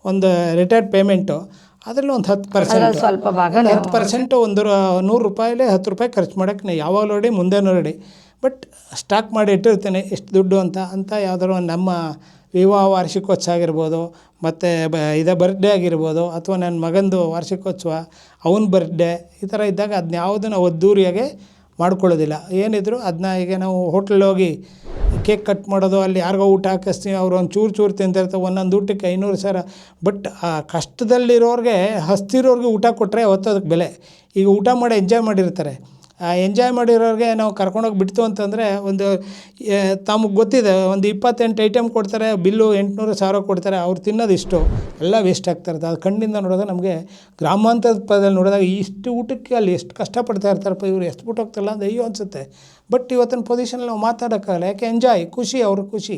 ಒಂದು ರಿಟೈರ್ಡ್ ಪೇಮೆಂಟು ಅದರಲ್ಲಿ ಒಂದು ಹತ್ತು ಪರ್ಸೆಂಟ್ ಸ್ವಲ್ಪ ಭಾಗ ಹತ್ತು ಪರ್ಸೆಂಟು ಒಂದು ನೂರು ರೂಪಾಯಿಲೇ ಹತ್ತು ರೂಪಾಯಿ ಖರ್ಚು ಮಾಡೋಕ್ಕೆ ಯಾವಾಗಲೂ ರೆಡಿ ಮುಂದೆನೂ ರೆಡಿ ಬಟ್ ಸ್ಟಾಕ್ ಮಾಡಿ ಇಟ್ಟಿರ್ತೇನೆ ಎಷ್ಟು ದುಡ್ಡು ಅಂತ ಅಂತ ಯಾವ್ದಾದ್ರು ನಮ್ಮ ವಿವಾಹ ವಾರ್ಷಿಕೋತ್ಸವ ಆಗಿರ್ಬೋದು, ಮತ್ತು ಬ, ಇದು ಬರ್ಡೇ ಆಗಿರ್ಬೋದು, ಅಥವಾ ನನ್ನ ಮಗಂದು ವಾರ್ಷಿಕೋತ್ಸವ, ಅವನ ಬರ್ಡೇ ಈ ಥರ ಇದ್ದಾಗ ಅದನ್ನ ಯಾವುದು ನಾವು ಅದ್ದೂರಿಯಾಗೆ ಮಾಡ್ಕೊಳ್ಳೋದಿಲ್ಲ. ಏನಿದ್ರು ಅದನ್ನ ಈಗ ನಾವು ಹೋಟ್ಲಲ್ಲಿ ಹೋಗಿ ಕೇಕ್ ಕಟ್ ಮಾಡೋದು, ಅಲ್ಲಿ ಯಾರಿಗೋ ಊಟ ಹಾಕಿಸ್ತೀವಿ, ಅವ್ರು ಒಂದು ಚೂರು ಚೂರು ತಿಂತಿರ್ತಾರೆ ಒಂದೊಂದು ಊಟಕ್ಕೆ ಐನೂರು ಸಾವಿರ ಬಟ್ ಆ ಕಷ್ಟದಲ್ಲಿರೋರಿಗೆ, ಹಸ್ತಿರೋರಿಗೆ ಊಟ ಕೊಟ್ಟರೆ ಅವತ್ತು ಅದಕ್ಕೆ ಬೆಲೆ. ಈಗ ಊಟ ಮಾಡಿ ಎಂಜಾಯ್ ಮಾಡಿರ್ತಾರೆ. ಎಂಜಾಯ್ ಮಾಡಿರೋರಿಗೆ ನಾವು ಕರ್ಕೊಂಡೋಗಿ ಬಿಡ್ತು ಅಂತಂದರೆ ಒಂದು ತಮಗೆ ಗೊತ್ತಿದೆ ಒಂದು ಇಪ್ಪತ್ತೆಂಟು ಐಟಮ್ ಕೊಡ್ತಾರೆ ಬಿಲ್ಲು ಎಂಟುನೂರು ಸಾವಿರ ಕೊಡ್ತಾರೆ ಅವ್ರು ತಿನ್ನೋದು ಇಷ್ಟು ಎಲ್ಲ ವೇಸ್ಟ್ ಆಗ್ತಾ ಇರ್ತದೆ ಅದು ಕಣ್ಣಿಂದ ನೋಡಿದಾಗ ನಮಗೆ ಗ್ರಾಮಾಂತರದ ಪದದಲ್ಲಿ ನೋಡಿದಾಗ ಇಷ್ಟು ಊಟಕ್ಕೆ ಅಲ್ಲಿ ಎಷ್ಟು ಕಷ್ಟಪಡ್ತಾ ಇರ್ತಾರಪ್ಪ ಇವ್ರು ಎಷ್ಟು ಬಿಟ್ಟು ಹೋಗ್ತಾರಲ್ಲ ಅಂತ ಅಯ್ಯೋ ಅನಿಸುತ್ತೆ. ಬಟ್ ಇವತ್ತಿನ ಪೊಸಿಷನಲ್ಲಿ ನಾವು ಮಾತಾಡೋಕ್ಕಾಗಲ್ಲ ಯಾಕೆ ಎಂಜಾಯ್ ಖುಷಿ ಅವ್ರ ಖುಷಿ.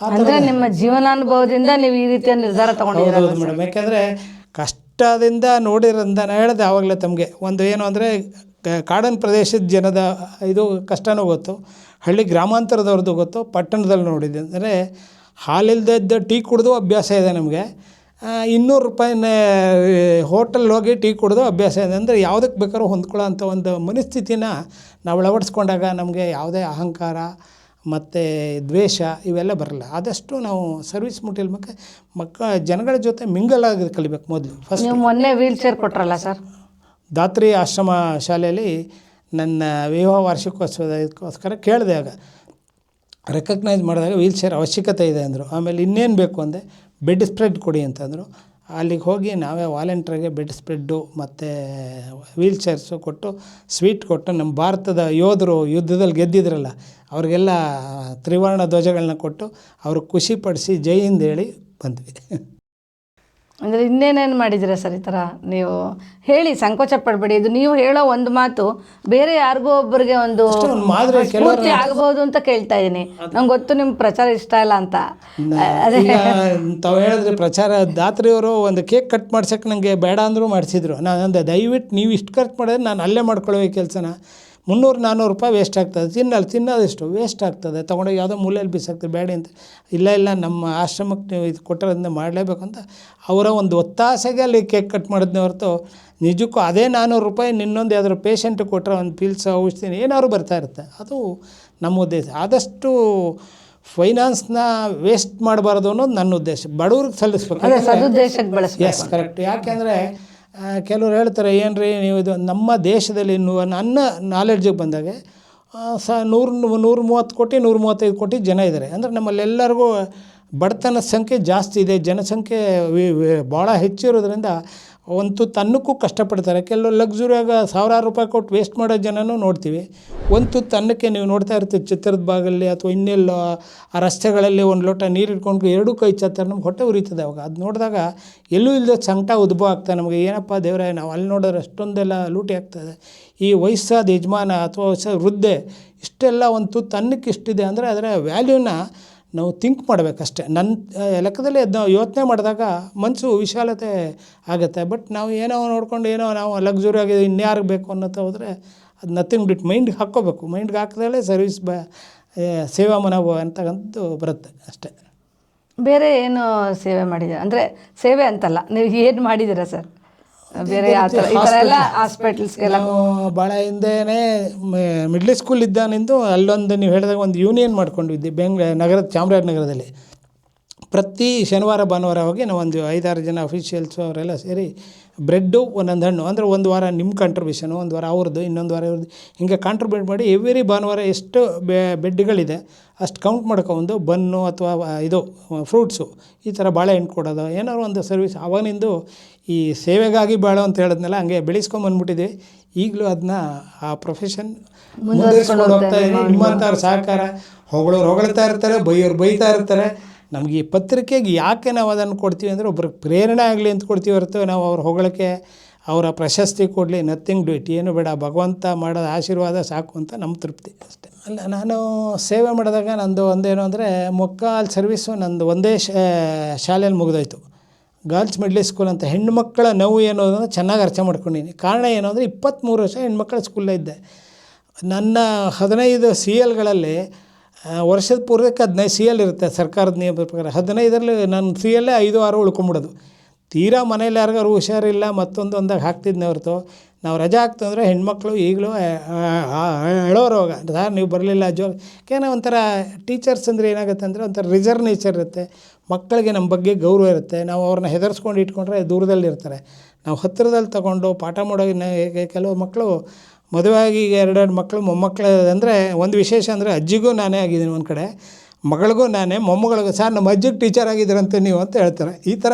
ಅಂದರೆ ನಿಮ್ಮ ಜೀವನಾನುಭವದಿಂದ ನೀವು ಈ ರೀತಿಯ ನಿರ್ಧಾರ ತಗೊಂಡಿರೋದು ಮೇಡಮ್ ಯಾಕೆಂದರೆ ಕಷ್ಟದಿಂದ ನೋಡಿರೋದ್ರಿಂದ ನಾನು ಹೇಳಿದೆ ಆವಾಗಲೇ ತಮಗೆ ಒಂದು ಏನು ಅಂದರೆ ಕಾಡನ್ ಪ್ರದೇಶದ ಜನದ ಇದು ಕಷ್ಟನೂ ಗೊತ್ತು. ಹಳ್ಳಿ ಗ್ರಾಮಾಂತರದವ್ರದ್ದು ಗೊತ್ತು. ಪಟ್ಟಣದಲ್ಲಿ ನೋಡಿದ್ದೆ ಅಂದರೆ ಹಾಲಿಲ್ದದ್ದು ಟೀ ಕುಡಿದು ಅಭ್ಯಾಸ ಇದೆ ನಮಗೆ. ಇನ್ನೂರು ರೂಪಾಯಿನೇ ಹೋಟೆಲ್ ಹೋಗಿ ಟೀ ಕುಡಿದು ಅಭ್ಯಾಸ ಇದೆ. ಅಂದರೆ ಯಾವುದಕ್ಕೆ ಬೇಕಾದ್ರೂ ಹೊಂದ್ಕೊಳ್ಳೋ ಅಂಥ ಒಂದು ಮನಸ್ಥಿತಿನ ನಾವು ಅಳವಡಿಸ್ಕೊಂಡಾಗ ನಮಗೆ ಯಾವುದೇ ಅಹಂಕಾರ ಮತ್ತು ದ್ವೇಷ ಇವೆಲ್ಲ ಬರಲ್ಲ. ಆದಷ್ಟು ನಾವು ಸರ್ವಿಸ್ ಮುಟ್ಟಿಲ್ಬೇಕು ಮಕ್ಕ ಜನಗಳ ಜೊತೆ ಮಿಂಗಲ್ ಆಗಿ ಕಲಿಬೇಕು ಮೊದಲು. ಫಸ್ಟ್ ಮೊನ್ನೆ ವೀಲ್ ಚೇರ್ ಕೊಟ್ರಲ್ಲ ಸರ್? ದಾತ್ರಿ ಆಶ್ರಮ ಶಾಲೆಯಲ್ಲಿ ನನ್ನ ವಿವಾಹ ವಾರ್ಷಿಕೋತ್ಸವದ ಇದಕ್ಕೋಸ್ಕರ ಕೇಳಿದೆ ಆಗ. ರೆಕಗ್ನೈಸ್ ಮಾಡಿದಾಗ ವೀಲ್ ಚೇರ್ ಅವಶ್ಯಕತೆ ಇದೆ ಅಂದರು. ಆಮೇಲೆ ಇನ್ನೇನು ಬೇಕು ಅಂದೆ, ಬೆಡ್ ಸ್ಪ್ರೆಡ್ ಕೊಡಿ ಅಂತಂದರು ಅಲ್ಲಿಗೆ ಹೋಗಿ ನಾವೇ ವಾಲಂಟ್ರಿಗೆ ಬೆಡ್ ಸ್ಪ್ರೆಡ್ಡು ಮತ್ತು ವೀಲ್ ಚೇರ್ಸು ಕೊಟ್ಟು ಸ್ವೀಟ್ ಕೊಟ್ಟು ನಮ್ಮ ಭಾರತದ ಯೋಧರು ಯುದ್ಧದಲ್ಲಿ ಗೆದ್ದಿದ್ರಲ್ಲ, ಅವ್ರಿಗೆಲ್ಲ ತ್ರಿವರ್ಣ ಧ್ವಜಗಳನ್ನ ಕೊಟ್ಟು ಅವ್ರಿಗೆ ಖುಷಿಪಡಿಸಿ ಜೈ ಹಿಂದ್ ಹೇಳಿ ಬಂದ್ವಿ. ಅಂದರೆ ಇನ್ನೇನೇನು ಮಾಡಿದ್ದೀರಾ ಸರ್ ಈ ಥರ ನೀವು ಹೇಳಿ ಸಂಕೋಚ ಪಡಬೇಡಿ. ಇದು ನೀವು ಹೇಳೋ ಒಂದು ಮಾತು ಬೇರೆ ಯಾರಿಗೋ ಒಬ್ಬರಿಗೆ ಒಂದು ಸ್ಫೂರ್ತಿ ಆಗ್ಬೋದು ಅಂತ ಕೇಳ್ತಾ ಇದ್ದೀನಿ ನಂಗೆ ಗೊತ್ತು ನಿಮ್ಮ ಪ್ರಚಾರ ಇಷ್ಟ ಇಲ್ಲ ಅಂತ. ಅದೇ. ತಾವು ಹೇಳಿದ್ರೆ ಪ್ರಚಾರ ದಾತ್ರಿಯವರು ಒಂದು ಕೇಕ್ ಕಟ್ ಮಾಡ್ಸಕ್ಕೆ ನನಗೆ ಬೇಡ ಅಂದರೂ ಮಾಡಿಸಿದ್ರು. ನಾನು ಅಂದೆ ದಯವಿಟ್ಟು ನೀವು ಇಷ್ಟು ಖರ್ಚು ಮಾಡಿದ್ರೆ ನಾನು ಅಲ್ಲೇ ಮಾಡ್ಕೊಳ್ಳೋ ಕೆಲಸನ. ಮುನ್ನೂರು ನಾನ್ನೂರು ರೂಪಾಯಿ ವೇಸ್ಟ್ ಆಗ್ತದೆ. ತಿನ್ನಲ್ಲ ತಿನ್ನೋದಿಷ್ಟು ವೇಸ್ಟ್ ಆಗ್ತದೆ. ತೊಗೊಂಡೋಗಿ ಯಾವುದೋ ಮೂಲೆಯಲ್ಲಿ ಬಿಸಾಕ್ತದೆ ಬೇಡ ಅಂತ. ಇಲ್ಲ ಇಲ್ಲ ನಮ್ಮ ಆಶ್ರಮಕ್ಕೆ ನೀವು ಇದು ಕೊಟ್ಟಿರೋದನ್ನ ಮಾಡಲೇಬೇಕು ಅಂತ ಅವರ ಒಂದು ಒತ್ತಾಸೆಗೆ ಅಲ್ಲಿ ಕೇಕ್ ಕಟ್ ಮಾಡಿದ್ನೇ ಹೊರತು ನಿಜಕ್ಕೂ ಅದೇ ನಾನ್ನೂರು ರೂಪಾಯಿ ನಿನ್ನೊಂದು ಯಾವ್ದಾದ್ರು ಪೇಷಂಟ್ ಕೊಟ್ಟರೆ ಒಂದು ಪಿಲ್ಸ್ ಔಷಧಿ ಏನಾದ್ರು ಬರ್ತಾ ಇರುತ್ತೆ. ಅದು ನಮ್ಮ ಉದ್ದೇಶ. ಆದಷ್ಟು ಫೈನಾನ್ಸ್ನ ವೇಸ್ಟ್ ಮಾಡಬಾರ್ದು ಅನ್ನೋದು ನನ್ನ ಉದ್ದೇಶ. ಬಡವ್ರಿಗೆ ಸಲ್ಲಿಸ್ಬೇಕು. ಎಸ್ ಕರೆಕ್ಟ್ ಯಾಕೆಂದರೆ ಕೆಲವ್ರು ಹೇಳ್ತಾರೆ ಏನು ರೀ ನೀವು ಇದು ನಮ್ಮ ದೇಶದಲ್ಲಿ ನನ್ನ ನಾಲೆಡ್ಜಿಗೆ ಬಂದಾಗ ಸ ನೂರು ನೂರ ಮೂವತ್ತು ಕೋಟಿ, ನೂರ ಮೂವತ್ತೈದು ಕೋಟಿ ಜನ ಇದ್ದಾರೆ ಅಂದರೆ ನಮ್ಮಲ್ಲೆಲ್ಲರಿಗೂ ಬಡತನ ಸಂಖ್ಯೆ ಜಾಸ್ತಿ ಇದೆ, ಜನಸಂಖ್ಯೆ ವಿ- ಭಾಳ ಹೆಚ್ಚಿರೋದ್ರಿಂದ ಒಂದು ತನ್ನಕ್ಕೂ ಕಷ್ಟಪಡ್ತಾರೆ. ಕೆಲವು ಲಕ್ಸುರಿಯಾಗ ಸಾವಿರಾರು ರೂಪಾಯಿ ಕೊಟ್ಟು ವೇಸ್ಟ್ ಮಾಡೋ ಜನನೂ ನೋಡ್ತೀವಿ. ಒಂದು ತನ್ನಕ್ಕೆ ನೀವು ನೋಡ್ತಾ ಇರ್ತೀವಿ ಚಿತ್ರದ ಭಾಗಲ್ಲಿ ಅಥವಾ ಇನ್ನೆಲ್ಲೋ ಆ ರಸ್ತೆಗಳಲ್ಲಿ ಒಂದು ಲೋಟ ನೀರು ಇಟ್ಕೊಂಡು ಎರಡೂ ಕೈ ಚತ್ತಾರೆ ನಮ್ಗೆ ಹೊಟ್ಟೆ ಉರಿತದೆ ಅವಾಗ. ಅದು ನೋಡಿದಾಗ ಎಲ್ಲೂ ಇಲ್ಲದೆ ಸಂಕಟ ಉದ್ಭವ ಆಗ್ತದೆ ನಮಗೆ. ಏನಪ್ಪ ದೇವರೇ, ನಾವು ಅಲ್ಲಿ ನೋಡಿದ್ರೆ ಅಷ್ಟೊಂದೆಲ್ಲ ಲೂಟಿ ಆಗ್ತದೆ. ಈ ವಯಸ್ಸಾದ ಯಜಮಾನ ಅಥವಾ ವಯಸ್ಸಾದ ವೃದ್ಧೆ ಇಷ್ಟೆಲ್ಲ ಒಂದು ತನ್ನಕ್ಕೆ ಇಷ್ಟಿದೆ ಅಂದರೆ ಅದರ ವ್ಯಾಲ್ಯೂನ ನಾವು ಥಿಂಕ್ ಮಾಡಬೇಕಷ್ಟೇ. ನನ್ನ ಲೆಕ್ಕದಲ್ಲಿ ಲೆಕ್ಕದಲ್ಲಿ ನಾವು ಯೋಚನೆ ಮಾಡಿದಾಗ ಮನಸ್ಸು ವಿಶಾಲತೆ ಆಗುತ್ತೆ. ಬಟ್ ನಾವು ಏನೋ ನೋಡ್ಕೊಂಡು ಏನೋ ನಾವು ಲಗ್ಸುರಿ ಆಗಿದೆ ಇನ್ಯಾರಿಗೆ ಬೇಕು ಅನ್ನೋತ ಹೋದರೆ ಅದು ನಥಿಂಗ್ ಬಿಟ್ ಮೈಂಡ್ಗೆ ಹಾಕ್ಕೋಬೇಕು. ಮೈಂಡ್ಗೆ ಹಾಕಿದಾಗಲೇ ಸರ್ವಿಸ್ ಬ ಸೇವಾ ಮನೋಭಾವ ಅಂತಕ್ಕಂಥದ್ದು ಬರುತ್ತೆ ಅಷ್ಟೇ. ಬೇರೆ ಏನು ಸೇವೆ ಮಾಡಿದ್ದೀರಾ? ಅಂದರೆ ಸೇವೆ ಅಂತಲ್ಲ. ನೀವು ಏನು ಮಾಡಿದ್ದೀರಾ ಸರ್? ಬೇರೆ ಯಾವ ಥರ ಈ ಥರ ಎಲ್ಲ ಹಾಸ್ಪಿಟಲ್ಸ್ಗೆಲ್ಲ ಭಾಳ ಹಿಂದೆನೇ ಮಿಡ್ಲ್ ಸ್ಕೂಲ್ ಇದ್ದಾನಿಂದು ಅಲ್ಲೊಂದು ನೀವು ಹೇಳಿದಾಗ ಒಂದು ಯೂನಿಯನ್ ಮಾಡ್ಕೊಂಡಿದ್ದೆ ಬೆಂಗ್ಳ ನಗರದ ಚಾಮರಾಜನಗರದಲ್ಲಿ ಪ್ರತಿ ಶನಿವಾರ ಭಾನುವಾರ ಹೋಗಿ ನಾವೊಂದು ಒಂದು ಐದಾರು ಜನ ಅಫಿಷಿಯಲ್ಸು ಅವರೆಲ್ಲ ಸೇರಿ ಬ್ರೆಡ್ಡು ಒಂದೊಂದು ಹಣ್ಣು. ಅಂದರೆ ಒಂದು ವಾರ ನಿಮ್ಮ ಕಾಂಟ್ರಿಬ್ಯೂಷನು ಒಂದು ವಾರ ಅವ್ರದ್ದು ಇನ್ನೊಂದು ವಾರ ಅವ್ರದ್ದು ಹಿಂಗೆ ಕಾಂಟ್ರಿಬ್ಯೂಟ್ ಮಾಡಿ ಎವ್ರಿ ಭಾನುವಾರ ಎಷ್ಟು ಬೆಡ್ಗಳಿದೆ ಅಷ್ಟು ಕೌಂಟ್ ಮಾಡ್ಕೊಂಡು ಬನ್ನು ಅಥವಾ ಇದು ಫ್ರೂಟ್ಸು ಈ ಥರ ಬಾಳೆಹಣ್ಣು ಕೊಡೋದು ಏನಾದ್ರು ಒಂದು ಸರ್ವಿಸ್ ಅವನಿಂದು ಈ ಸೇವೆಗಾಗಿ ಬಾಳೆ ಅಂತ ಹೇಳಿದ್ನಲ್ಲ ಹಂಗೆ ಬೆಳೆಸ್ಕೊಂಬಂದ್ಬಿಟ್ಟಿದ್ವಿ ಈಗಲೂ ಅದನ್ನ ಆ ಪ್ರೊಫೆಷನ್ ಮುಂದುವರಿಸ್ಕೊಂಡು ಹೋಗ್ತಾ ಇದ್ದೀನಿ ನಿಮ್ಮಂಥವ್ರ ಸಹಕಾರ. ಹೊಗಳೋರು ಹೊಗಳ್ತಾ ಇರ್ತಾರೆ ಬೈಯೋರು ಬೈತಾ ಇರ್ತಾರೆ. ನಮಗೆ ಈ ಪತ್ರಿಕೆಗೆ ಯಾಕೆ ನಾವು ಅದನ್ನು ಕೊಡ್ತೀವಿ ಅಂದರೆ ಒಬ್ರಿಗೆ ಪ್ರೇರಣೆ ಆಗಲಿ ಅಂತ ಕೊಡ್ತೀವಿ ಹೊರತು ನಾವು ಅವ್ರು ಹೊಗಳಕ್ಕೆ ಅವರ ಪ್ರಶಸ್ತಿ ಕೊಡಲಿ ನಥಿಂಗ್ ಡು ಇಟ್ ಏನು ಬೇಡ, ಭಗವಂತ ಮಾಡೋದು ಆಶೀರ್ವಾದ ಸಾಕು ಅಂತ ನಮ್ಮ ತೃಪ್ತಿ ಅಷ್ಟೇ. ಅಲ್ಲ, ನಾನು ಸೇವೆ ಮಾಡಿದಾಗ ನಂದು ಒಂದೇನು ಅಂದರೆ ಮೊಕ್ಕಾಲ್ ಸರ್ವಿಸು ನಂದು ಒಂದೇ ಶಾಲೆಯಲ್ಲಿ ಮುಗಿದೋಯ್ತು. ಗರ್ಲ್ಸ್ ಮಿಡ್ಲ್ ಸ್ಕೂಲ್ ಅಂತ ಹೆಣ್ಮಕ್ಳ ನೋವು ಏನು ಅಂದರೆ ಚೆನ್ನಾಗಿ ಅರ್ಥ ಮಾಡ್ಕೊಂಡಿನಿ ಕಾರಣ ಏನು ಅಂದರೆ ಇಪ್ಪತ್ತ್ಮೂರು ವರ್ಷ ಹೆಣ್ಮಕ್ಳ ಸ್ಕೂಲೇ ಇದ್ದೆ. ನನ್ನ ಹದಿನೈದು ಸಿ ಎಲ್ಗಳಲ್ಲಿ ವರ್ಷದ ಪೂರ್ವಕ್ಕೆ ಹದಿನೈದು ಸಿ ಎಲ್ ಇರುತ್ತೆ ಸರ್ಕಾರದ ನಿಯಮ ಪ್ರಕಾರ. ಹದಿನೈದರಲ್ಲಿ ನನ್ನ ಸಿ ಎಲ್ಲೇ ಐದು ಆರು ಉಳ್ಕೊಂಬಿಡೋದು. ತೀರಾ ಮನೇಲಿ ಯಾರಿಗಾರು ಹುಷಾರಿಲ್ಲ, ಮತ್ತೊಂದು ಒಂದಾಗ ಹಾಕ್ತಿದ್ನೇ ಹೊರತು ನಾವು ರಜೆ ಹಾಕ್ತಂದ್ರೆ ಹೆಣ್ಮಕ್ಳು ಈಗಲೂ ಸರ್ ನೀವು ಬರಲಿಲ್ಲ ಜೋ ಏನೋ ಒಂಥರ ಟೀಚರ್ಸ್ ಅಂದರೆ ಏನಾಗುತ್ತೆ ಅಂದರೆ ಒಂಥರ ರಿಸರ್ವ್ ನೇಚರ್ ಇರುತ್ತೆ. ಮಕ್ಕಳಿಗೆ ನಮ್ಮ ಬಗ್ಗೆ ಗೌರವ ಇರುತ್ತೆ. ನಾವು ಅವ್ರನ್ನ ಹೆದರ್ಸ್ಕೊಂಡು ಇಟ್ಕೊಂಡ್ರೆ ದೂರದಲ್ಲಿ ಇರ್ತಾರೆ ನಾವು ಹತ್ತಿರದಲ್ಲಿ ತಗೊಂಡು ಪಾಠ ಮಾಡೋ ಕೆಲವು ಮಕ್ಕಳು ಮದುವೆ ಆಗಿ ಈಗ ಎರಡೆರಡು ಮಕ್ಕಳು ಮೊಮ್ಮಕ್ಕಳು ಅಂದರೆ ಒಂದು ವಿಶೇಷ ಅಂದರೆ ಅಜ್ಜಿಗೂ ನಾನೇ ಆಗಿದ್ದೀನಿ ಒಂದು ಕಡೆ. ಮಗಳಿಗೂ ನಾನೇ ಮೊಮ್ಮಗಳಿಗೂ. ಸರ್ ನಮ್ಮ ಅಜ್ಜಿಗೆ ಟೀಚರ್ ಆಗಿದ್ದೀರಂತೆ ನೀವು ಅಂತ ಹೇಳ್ತಾರೆ. ಈ ಥರ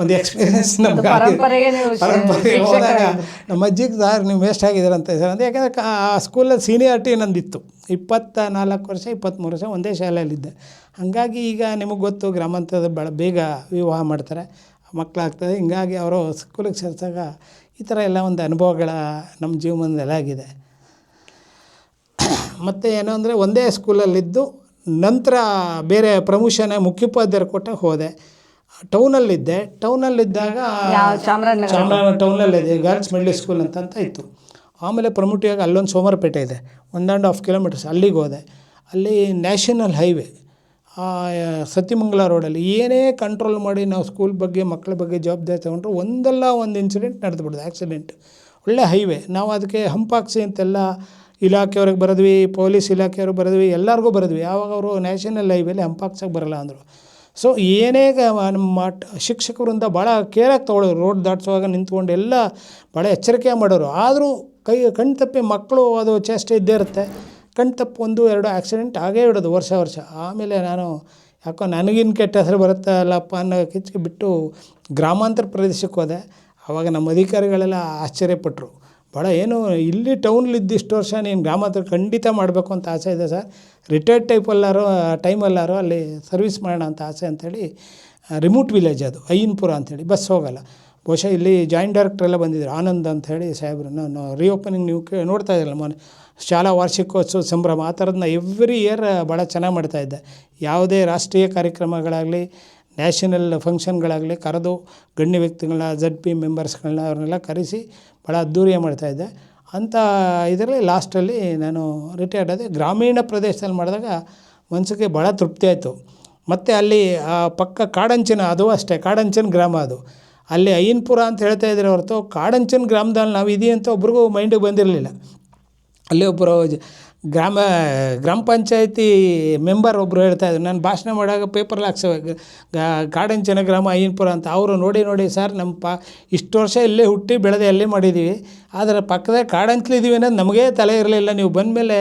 ಒಂದು ಎಕ್ಸ್ಪೀರಿಯೆನ್ಸ್ ನಮ್ಗೆ ಪರಂಪರೆ ಹೋದಾಗ ನಮ್ಮ ಅಜ್ಜಿಗೆ ಸರ್ ನೀವು ವೇಸ್ಟ್ ಆಗಿದ್ದೀರಂತೆ. ಸರ್ ಅಂತ ಯಾಕಂದರೆ ಆ ಸ್ಕೂಲಲ್ಲಿ ಸೀನಿಯಾರಿಟಿ ನಂದಿತ್ತು. ಇಪ್ಪತ್ತ ನಾಲ್ಕು ವರ್ಷ ಇಪ್ಪತ್ತ್ಮೂರು ವರ್ಷ ಒಂದೇ ಶಾಲೆಯಲ್ಲಿದ್ದೆ. ಹಾಗಾಗಿ ಈಗ ನಿಮಗೆ ಗೊತ್ತು ಗ್ರಾಮಾಂತರದ ಭಾಳ ಬೇಗ ವಿವಾಹ ಮಾಡ್ತಾರೆ. ಮಕ್ಕಳಾಗ್ತದೆ ಹಿಂಗಾಗಿ ಅವರು ಸ್ಕೂಲಿಗೆ ಸೇರಿಸಾಗ ಈ ಥರ ಎಲ್ಲ ಒಂದು ಅನುಭವಗಳ ನಮ್ಮ ಜೀವನದಲ್ಲಿ ಆಗಿದೆ ಮತ್ತು ಏನು ಅಂದರೆ ಒಂದೇ ಸ್ಕೂಲಲ್ಲಿದ್ದು ನಂತರ ಬೇರೆ ಪ್ರಮೋಷನ್ ಮುಖ್ಯೋಪಾಧ್ಯಾಯರು ಕೊಟ್ಟ ಹೋದೆ. ಟೌನಲ್ಲಿದ್ದೆ. ಟೌನಲ್ಲಿದ್ದಾಗ ಚಾಮರಾಜನಗರ? ಟೌನಲ್ಲಿದೆ. ಗರ್ಲ್ಸ್ ಮಿಡ್ಲ್ ಸ್ಕೂಲ್ ಅಂತ ಅಂತ ಇತ್ತು. ಆಮೇಲೆ ಪ್ರಮೋಟಿಯಾಗಿ ಅಲ್ಲೊಂದು ಸೋಮವಾರಪೇಟೆ ಇದೆ. ಒನ್ ಆ್ಯಂಡ್ ಹಾಫ್ ಕಿಲೋಮೀಟರ್ಸ್ ಅಲ್ಲಿಗೆ ಹೋದೆ. ಅಲ್ಲಿ ನ್ಯಾಷನಲ್ ಹೈವೇ ಆ, ಸತ್ಯಮಂಗಲ ರೋಡಲ್ಲಿ ಏನೇ ಕಂಟ್ರೋಲ್ ಮಾಡಿ ನಾವು ಸ್ಕೂಲ್ ಬಗ್ಗೆ ಮಕ್ಕಳ ಬಗ್ಗೆ ಜವಾಬ್ದಾರಿ ತೊಗೊಂಡ್ರೆ ಒಂದಲ್ಲ ಒಂದು ಇನ್ಸಿಡೆಂಟ್ ನಡೆದು ಆ್ಯಕ್ಸಿಡೆಂಟ್ ಒಳ್ಳೆ ಹೈವೇ ನಾವು ಅದಕ್ಕೆ ಹಂಪಾಕ್ಸಿ ಅಂತೆಲ್ಲ ಇಲಾಖೆಯವ್ರಿಗೆ ಬರೆದ್ವಿ ಪೊಲೀಸ್ ಇಲಾಖೆಯವ್ರಿಗೆ ಬರೆದ್ವಿ ಎಲ್ಲರಿಗೂ ಬರೆದ್ವಿ. ಯಾವಾಗ ಅವರು ನ್ಯಾಷನಲ್ ಹೈವೇಲಿ ಹಂಪಾಕ್ಸಾಗಿ ಬರಲ್ಲ ಅಂದರು. ಸೊ ಏನೇ ನಮ್ಮ ಶಿಕ್ಷಕರಿಂದ ಭಾಳ ಕೇರಾಗಿ ತೊಗೊಳೋರು ರೋಡ್ ದಾಟಿಸುವಾಗ ನಿಂತ್ಕೊಂಡು ಎಲ್ಲ ಭಾಳ ಎಚ್ಚರಿಕೆ ಮಾಡೋರು. ಆದರೂ ಕೈ ಕಣ್ತಪ್ಪಿ ಮಕ್ಕಳು ಅದು ಚೇಷ್ಟೆ ಇದ್ದೇ ಇರುತ್ತೆ. ಕಣ್ ತಪ್ಪು ಒಂದು ಎರಡು ಆಕ್ಸಿಡೆಂಟ್ ಆಗೇ ಇಡೋದು ವರ್ಷ ವರ್ಷ. ಆಮೇಲೆ ನಾನು ಯಾಕೋ ನನಗಿನ್ ಕೆಟ್ಟ ಹೆಸರು ಬರುತ್ತಲ್ಲಪ್ಪ ಅನ್ನೋ ಕಿಚ್ಚಿಗೆ ಬಿಟ್ಟು ಗ್ರಾಮಾಂತರ ಪ್ರದೇಶಕ್ಕೆ ಹೋದೆ. ಆವಾಗ ನಮ್ಮ ಅಧಿಕಾರಿಗಳೆಲ್ಲ ಆಶ್ಚರ್ಯಪಟ್ಟರು ಭಾಳ ಏನು, ಇಲ್ಲಿ ಟೌನ್ಲಿದ್ದು ಇಷ್ಟು ವರ್ಷ ನೀನು ಗ್ರಾಮಾಂತರ ಖಂಡಿತ ಮಾಡಬೇಕು ಅಂತ ಆಸೆ ಇದೆ ಸರ್. ರಿಟೈರ್ಡ್ ಟೈಪಲ್ಲಾರು ಟೈಮಲ್ಲಾರೋ ಅಲ್ಲಿ ಸರ್ವಿಸ್ ಮಾಡೋಣ ಅಂತ ಆಸೆ ಅಂಥೇಳಿ ರಿಮೋಟ್ ವಿಲೇಜ್ ಅದು ಅಯ್ಯನ್ಪುರ ಅಂಥೇಳಿ, ಬಸ್ ಹೋಗಲ್ಲ. ಬಹುಶಃ ಇಲ್ಲಿ ಜಾಯಿಂಟ್ ಡೈರೆಕ್ಟರ್ ಎಲ್ಲ ಬಂದಿದ್ದಾರೆ. ಆನಂದ್ ಹೇಳಿ ಸಾಹೇಬ್ರನ್ನ ನಾನು ರೀಓಪನಿಂಗ್ ನೀವು ಕೇ ನೋಡ್ತಾ ಇದ್ರಲ್ಲ ಮೊನ್ನೆ ಶಾಲಾ ವಾರ್ಷಿಕೋತ್ಸವ ಸಂಭ್ರಮ, ಆ ಥರದನ್ನ ಎವ್ರಿ ಇಯರ್ ಭಾಳ ಚೆನ್ನಾಗಿ ಮಾಡ್ತಾಯಿದ್ದೆ ಯಾವುದೇ ರಾಷ್ಟ್ರೀಯ ಕಾರ್ಯಕ್ರಮಗಳಾಗಲಿ ನ್ಯಾಷನಲ್ ಫಂಕ್ಷನ್ಗಳಾಗಲಿ ಕರೆದು ಗಣ್ಯ ವ್ಯಕ್ತಿಗಳನ್ನ ಜಡ್ ಪಿ ಮೆಂಬರ್ಸ್ಗಳನ್ನ ಅವ್ರನ್ನೆಲ್ಲ ಕರೆಸಿ ಭಾಳ ಅದ್ದೂರಿಯಾಗಿ ಮಾಡ್ತಾಯಿದ್ದೆ ಅಂಥ ಇದರಲ್ಲಿ ಲಾಸ್ಟಲ್ಲಿ ನಾನು ರಿಟೈರ್ಡ್ ಆದೆ. ಗ್ರಾಮೀಣ ಪ್ರದೇಶದಲ್ಲಿ ಮಾಡಿದಾಗ ಮನಸ್ಸಿಗೆ ಭಾಳ ತೃಪ್ತಿ ಆಯಿತು. ಮತ್ತು ಅಲ್ಲಿ ಆ ಪಕ್ಕ ಕಾಡಂಚಿನ ಅದು ಅಷ್ಟೇ, ಕಾಡಂಚಿನ ಗ್ರಾಮ ಅದು. ಅಲ್ಲಿ ಅಯ್ಯನ್ಪುರ ಅಂತ ಹೇಳ್ತಾ ಇದ್ದಾರೆ ಹೊರತು ಕಾಡಂಚಿನ ಗ್ರಾಮದಲ್ಲಿ ನಾವು ಇದೀವಿ ಅಂತ ಒಬ್ರಿಗೂ ಮೈಂಡಿಗೆ ಬಂದಿರಲಿಲ್ಲ. ಅಲ್ಲಿ ಒಬ್ಬರು ಗ್ರಾಮ ಗ್ರಾಮ ಪಂಚಾಯಿತಿ ಮೆಂಬರ್ ಒಬ್ಬರು ಹೇಳ್ತಾ ಇದ್ದರು ನಾನು ಭಾಷಣ ಮಾಡುವಾಗ ಪೇಪರ್ಲ್ಲಿ ಗಾರ್ಡನ್ ಕಾಡಂಚನ ಗ್ರಾಮ ಅಯ್ಯನ್ಪುರ ಅಂತ ಅವರು ನೋಡಿ ನೋಡಿ, ಸರ್ ನಮ್ಮ ಪಾ, ಇಷ್ಟು ವರ್ಷ ಇಲ್ಲೇ ಹುಟ್ಟಿ ಬೆಳೆದು ಅಲ್ಲೇ ಮಾಡಿದ್ದೀವಿ ಆದರೆ ಪಕ್ಕದಾಗ ಕಾಡಂಚಲಿದ್ದೀವಿ ಅನ್ನೋದು ನಮಗೇ ತಲೆ ಇರಲಿಲ್ಲ. ನೀವು ಬಂದಮೇಲೆ